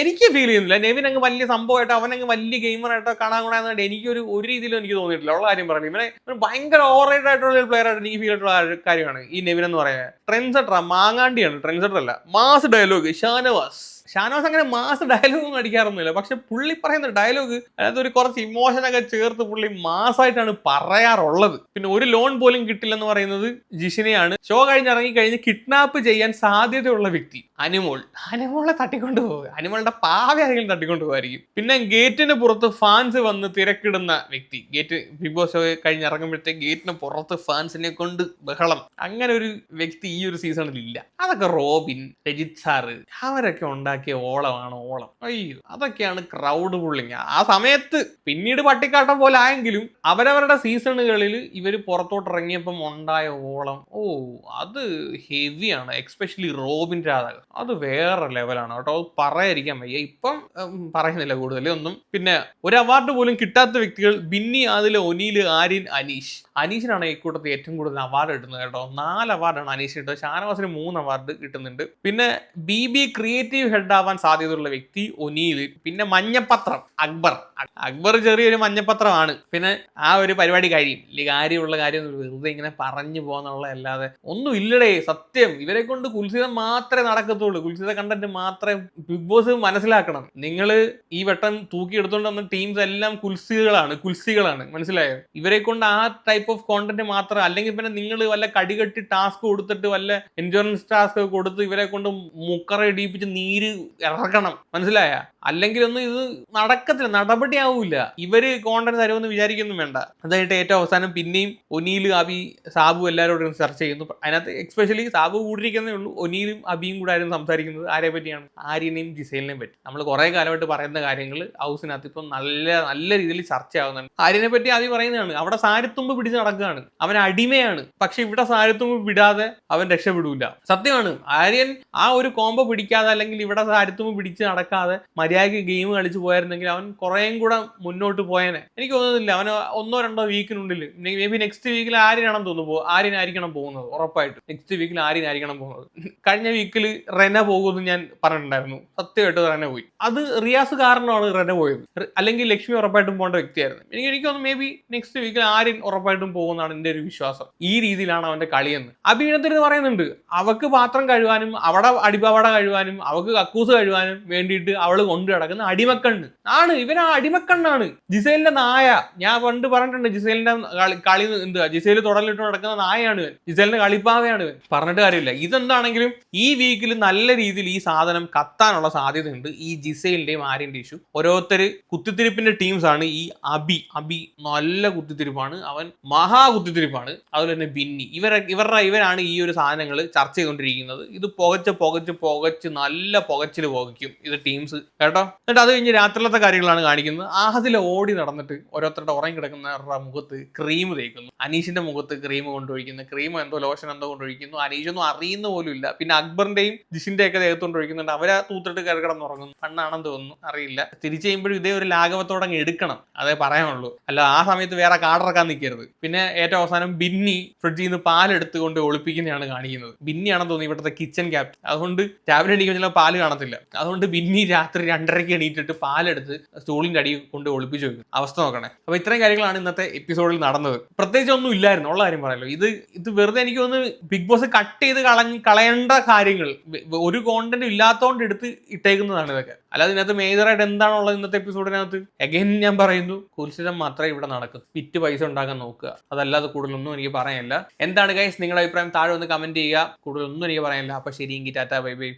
എനിക്ക് ഫീൽ ചെയ്യുന്നില്ല. നെവിൻ അങ്ങ് വലിയ സംഭവമായിട്ടോ അവനങ്ങ് വലിയ ഗെയിമറായിട്ടോ കാണാൻ കൂടാന്നുണ്ട് എനിക്കൊരു ഒരു രീതിയിലും എനിക്ക് തോന്നിയിട്ടില്ല. ഉള്ള കാര്യം പറഞ്ഞു ഇവനെ ഭയങ്കര ഓവർ റേറ്റഡ് ആയിട്ടുള്ള ഒരു പ്ലെയർ ആയിട്ട് എനിക്ക് ഫീൽ ആയിട്ടുള്ള കാര്യമാണ് ഈ നെവിൻ എന്ന് പറയുന്നത്. ട്രെൻഡ് സെറ്റർ മാങ്ങാണ്ടിയാണ്. ട്രെൻസെട്ടർ അല്ല. Mass dialogue Shanavas. ഷാനവാസ് അങ്ങനെ മാസ് ഡയലോഗ് ഒന്നും അടിക്കാറൊന്നുമില്ല. പക്ഷെ പുള്ളി പറയുന്ന ഡയലോഗ് അതായത് ഒരു കുറച്ച് ഇമോഷനൊക്കെ ചേർത്ത് പുള്ളി മാസായിട്ടാണ് പറയാറുള്ളത്. പിന്നെ ഒരു ലോൺ പോലും കിട്ടില്ലെന്ന് പറയുന്നത് ജിഷിനെയാണ്. ഷോ കഴിഞ്ഞ് ഇറങ്ങി കഴിഞ്ഞ് കിഡ്നാപ്പ് ചെയ്യാൻ സാധ്യതയുള്ള വ്യക്തി അനുമോൾ. അനുമോളെ തട്ടിക്കൊണ്ടു പോകുക അനുമോളുടെ പാവ ആരെങ്കിലും തട്ടിക്കൊണ്ടു പോകുമായിരിക്കും പിന്നെ ഗേറ്റിന് പുറത്ത് ഫാൻസ് വന്ന് തിരക്കിടുന്ന വ്യക്തി ഗേറ്റ് ബിഗ് ബോസ് കഴിഞ്ഞ് ഇറങ്ങുമ്പോഴത്തേക്ക് ഗേറ്റിന് പുറത്ത് ഫാൻസിനെ കൊണ്ട് ബഹളം. അങ്ങനെ ഒരു വ്യക്തി ഈ ഒരു സീസണിൽ ഇല്ല. അതൊക്കെ റോബിൻ രജിത് സാറ് അവരൊക്കെ ഉണ്ടാക്കിയ ഓളമാണ് ഓളം. അയ്യോ അതൊക്കെയാണ് ക്രൗഡ് പുള്ളിങ് ആ സമയത്ത് പിന്നീട് പട്ടിക്കാട്ടം പോലെ ആയെങ്കിലും അവരവരുടെ സീസണുകളിൽ ഇവർ പുറത്തോട്ട് ഇറങ്ങിയപ്പം ഉണ്ടായ ഓളം ഓ അത് ഹെവിയാണ് എക്സ്പെഷ്യലി റോബിൻ രാധാകർ അത് വേറെ ലെവലാണ് കേട്ടോ. അത് പറയാതിരിക്കാൻ വയ്യ. ഇപ്പം പറയുന്നില്ല കൂടുതൽ ഒന്നും പിന്നെ ഒരു അവാർഡ് പോലും കിട്ടാത്ത വ്യക്തികൾ ബിന്നി ആദില ഒനീൽ ആര്യൻ അനീഷ്. അനീഷിനാണ് ഈ കൂട്ടത്തിൽ ഏറ്റവും കൂടുതൽ അവാർഡ് കിട്ടുന്നത് കേട്ടോ. നാല് അവാർഡാണ് അനീഷ് കിട്ടുന്നത്. ഷാനവാസിന് മൂന്ന് അവാർഡ് കിട്ടുന്നുണ്ട്. പിന്നെ ബി ബി ക്രിയേറ്റീവ് ഹെഡ് ആവാൻ സാധ്യതയുള്ള വ്യക്തി ഒനീൽ പിന്നെ മഞ്ഞപ്പത്രം അക്ബർ. അക്ബർ ചെറിയൊരു മഞ്ഞപ്പത്രമാണ്. പിന്നെ ആ ഒരു പരിപാടി കഴിയും. ഇല്ലെങ്കിൽ കാര്യമുള്ള കാര്യം വെറുതെ ഇങ്ങനെ പറഞ്ഞു പോകുന്നുള്ള അല്ലാതെ ഒന്നും ഇല്ലടേ സത്യം. ഇവരെ കൊണ്ട് കുൽസിതം മാത്രമേ നടക്കത്തുള്ളൂ. കുൽസിത കണ്ടന്റ് മാത്രമേ ബിഗ് ബോസ് മനസ്സിലാക്കണം. നിങ്ങൾ ഈ വട്ടം തൂക്കിയെടുത്തോണ്ട് വന്ന ടീംസ് എല്ലാം കുൽസികളാണ് കുൽസികളാണ്. മനസ്സിലായോ? ഇവരെ കൊണ്ട് ആ ടൈപ്പ് ഓഫ് കോണ്ടന്റ് മാത്രം അല്ലെങ്കിൽ പിന്നെ നിങ്ങൾ വല്ല കടികെട്ടി ടാസ്ക് കൊടുത്തിട്ട് വല്ല എൻജോറൻസ് ടാസ്ക് കൊടുത്ത് ഇവരെ കൊണ്ട് മുക്കറ ഇടിയിപ്പിച്ച് നീര് ഇറക്കണം. മനസ്സിലായ? അല്ലെങ്കിൽ ഒന്നും ഇത് നടക്കത്തില്ല നടപടി ആവൂല ഇവർ കോണ്ടന്റ് തരുമെന്ന് വിചാരിക്കൊന്നും വേണ്ട. അതായിട്ട് ഏറ്റവും അവസാനം പിന്നെയും ഒനീൽ അബി സാബു എല്ലാവരോടും ചർച്ച ചെയ്യുന്നു. അതിനകത്ത് എക്സ്പെഷ്യലി സാബു കൂടിയിരിക്കുന്നേ ഉള്ളൂ. ഒനീലും അബിയും കൂടെ ആയിരുന്നു സംസാരിക്കുന്നത് ആരെ പറ്റിയാണ്? ആര്യനെയും ജിസേലിനെയും പറ്റി. നമ്മൾ കുറെ കാലമായിട്ട് പറയുന്ന കാര്യങ്ങൾ ഹൗസിനകത്ത് ഇപ്പം നല്ല നല്ല രീതിയിൽ ചർച്ചയാവുന്നുണ്ട്. ആര്യനെ പറ്റി അബി പറയുന്നതാണ്. അവിടെ സാരിത്തുമ്പ് പിടിച്ച് നടക്കുകയാണ്. അവൻ അടിമയാണ്. പക്ഷെ ഇവിടെ സാരിത്തുമ്പ് വിടാതെ അവൻ രക്ഷപ്പെടൂല. സത്യമാണ്. ആര്യൻ ആ ഒരു കോംബോ പിടിക്കാതെ അല്ലെങ്കിൽ ഇവിടെ സാരിത്തുമ്പ് പിടിച്ച് നടക്കാതെ മര്യാദയ്ക്ക് ഗെയിം കളിച്ച് പോയായിരുന്നെങ്കിൽ അവൻ കുറേയും കൂടെ മുന്നോട്ട് പോയേനെ. എനിക്ക് തോന്നുന്നില്ല. അവന് ഒന്നോ രണ്ടോ വീക്കിനുള്ളിൽ മേ ബി നെക്സ്റ്റ് വീക്കിൽ ആര്യനാണെന്ന് തോന്നുന്നു ആര്യനായിരിക്കണം പോകുന്നത് ഉറപ്പായിട്ട്. നെക്സ്റ്റ് വീക്കിൽ ആര്യനായിരിക്കണം പോകുന്നത്. കഴിഞ്ഞ വീക്കിൽ റെന പോകുമെന്ന് ഞാൻ പറഞ്ഞിട്ടുണ്ടായിരുന്നു. സത്യമായിട്ട് റെന പോയി. അത് റിയാസ് കാരണമാണ് റെന പോയത്. അല്ലെങ്കിൽ ലക്ഷ്മി ഉറപ്പായിട്ടും പോകേണ്ട വ്യക്തിയായിരുന്നു. എനിക്ക് എനിക്ക് തോന്നുന്നു മേ ബി നെക്സ്റ്റ് വീക്കിൽ ആര്യൻ ഉറപ്പായിട്ടും പോകുന്നതാണ് എന്റെ ഒരു വിശ്വാസം. ഈ രീതിയിലാണ് അവന്റെ കളിയെന്ന്. അഭിനന്ദന് പറയുന്നുണ്ട്. അവക്ക് പാത്രം കഴുകാനും അവിടെ അടിപാവട കഴുകാനും അവക്ക് കക്കൂസ് കഴുകാനും വേണ്ടിയിട്ട് അവൾ കൊണ്ടു കിടക്കുന്ന അടിമക്കണ്ണ്. ആണ് ഇവൻ ആ അടിമക്കണ്ണാണ്. ജിസേലിന്റെ നായ. ഞാൻ പണ്ട് പറഞ്ഞിട്ടുണ്ട് ജിസേലിന്റെ കളി എന്താ ജിസേൽ തുടലിട്ട് നടക്കുന്ന നായയാണ് ഇവൻ. ജിസേലിന്റെ കളിപ്പാവയാണ് ഇവൻ. പറഞ്ഞിട്ട് കാര്യമില്ല. ഇതെന്താണെങ്കിലും ഈ വീക്കിൽ നല്ല രീതിയിൽ ഈ സാധനം കത്താനുള്ള സാധ്യതയുണ്ട്. ഈ ജിസേലിന്റെയും ആര്യന്റെ ഇഷ്യൂ ഓരോരുത്തർ കുത്തിത്തിരിപ്പിന്റെ ടീംസ് ആണ്. ഈ അബി അബി നല്ല കുത്തിത്തിരിപ്പാണ്. അവൻ മഹാ കുത്തിത്തിരിപ്പാണ്. അതുപോലെ തന്നെ ബിന്നി. ഇവരെ ഇവരുടെ ഇവരാണ് ഈ ഒരു സാധനങ്ങൾ ചർച്ച ചെയ്തുകൊണ്ടിരിക്കുന്നത്. ഇത് പുകച്ച് പുകച്ച് പുകച്ച് നല്ല പുകച്ചിൽ പുകയ്ക്കും. ഇത് ടീംസ് എന്നിട്ട് അത് കഴിഞ്ഞ് രാത്രിയിലത്തെ കാര്യങ്ങളാണ് കാണിക്കുന്നത്. ആഹതിൽ ഓടി നടന്നിട്ട് ഓരോരുത്തരുടെ ഉറങ്ങി കിടക്കുന്നവരുടെ മുഖത്ത് ക്രീം തേക്കുന്നു. അനീഷിന്റെ മുഖത്ത് ക്രീം കൊണ്ടൊഴിക്കുന്നു ക്രീം എന്തോ ലോഷൻ എന്തോ കൊണ്ടൊഴിക്കുന്നു അനീഷൊന്നും അറിയുന്ന പോലും ഇല്ല. പിന്നെ അക്ബറിന്റെയും ജിഷിന്റെ ഒക്കെ ദേഹത്ത് കൊണ്ടൊഴിക്കുന്നുണ്ട് അവരെ തൂത്തിട്ട് കയറി കിടന്നുറങ്ങുന്നു കണ്ണാണെന്ന് തോന്നുന്നു. അറിയില്ല. തിരിച്ചു ചെയ്യുമ്പോഴും ഇതേ ഒരു ലാഘവത്തോടെ അങ്ങ് എടുക്കണം. അതേ പറയാനുള്ളൂ. അല്ല ആ സമയത്ത് വേറെ കാടിറക്കാൻ നിൽക്കരുത് പിന്നെ ഏറ്റവും അവസാനം ബിന്നി ഫ്രിഡ്ജിൽ നിന്ന് പാലെടുത്തുകൊണ്ട് ഒളിപ്പിക്കുന്നതാണ് കാണിക്കുന്നത്. ബിന്നിയാണെന്ന് തോന്നുന്നു ഇവിടുത്തെ കിച്ചൺ ക്യാപ്റ്റൻ അതുകൊണ്ട് രാവിലെ എണീക്കുമ്പോൾ ചില പാൽ കാണത്തില്ല. അതുകൊണ്ട് ബിന്നി രാത്രി രണ്ടരയ്ക്ക് എണീറ്റിട്ട് പാലെടുത്ത് സ്റ്റൂളിന്റെ അടി കൊണ്ട് ഒളിപ്പിച്ച് വെക്കും. അവസ്ഥ നോക്കണേ. അപ്പൊ ഇത്രയും കാര്യങ്ങളാണ് ഇന്നത്തെ എപ്പിസോഡിൽ നടന്നത്. പ്രത്യേകിച്ച് ഒന്നും ഇല്ലായിരുന്നു. ഉള്ള കാര്യം പറയാലോ ഇത് ഇത് വെറുതെ എനിക്ക് ഒന്ന് ബിഗ് ബോസ് കട്ട് ചെയ്ത് കളഞ്ഞ് കളയേണ്ട കാര്യങ്ങൾ ഒരു കോണ്ടന്റ് ഇല്ലാത്തതുകൊണ്ട് എടുത്ത് ഇട്ടേക്കുന്നതാണ് ഇതൊക്കെ. അല്ലാതെ ഇതിനകത്ത് മേജറായിട്ട് എന്താണുള്ളത് ഇന്നത്തെ എപ്പിസോഡിനകത്ത് അഗൈൻ ഞാൻ പറയുന്നു കുൽസിതം മാത്രമേ ഇവിടെ നടക്കൂ. വിറ്റ് പൈസ ഉണ്ടാക്കാൻ നോക്കുക. അതല്ലാതെ കൂടുതലൊന്നും എനിക്ക് പറയാനില്ല. എന്താണ് ഗൈസ് നിങ്ങളുടെ അഭിപ്രായം? താഴെ ഒന്ന് കമന്റ് ചെയ്യുക. കൂടുതലൊന്നും എനിക്ക് പറയാനില്ല. അപ്പൊ ശരി എങ്കിൽ ടാറ്റ ബൈ ബൈ.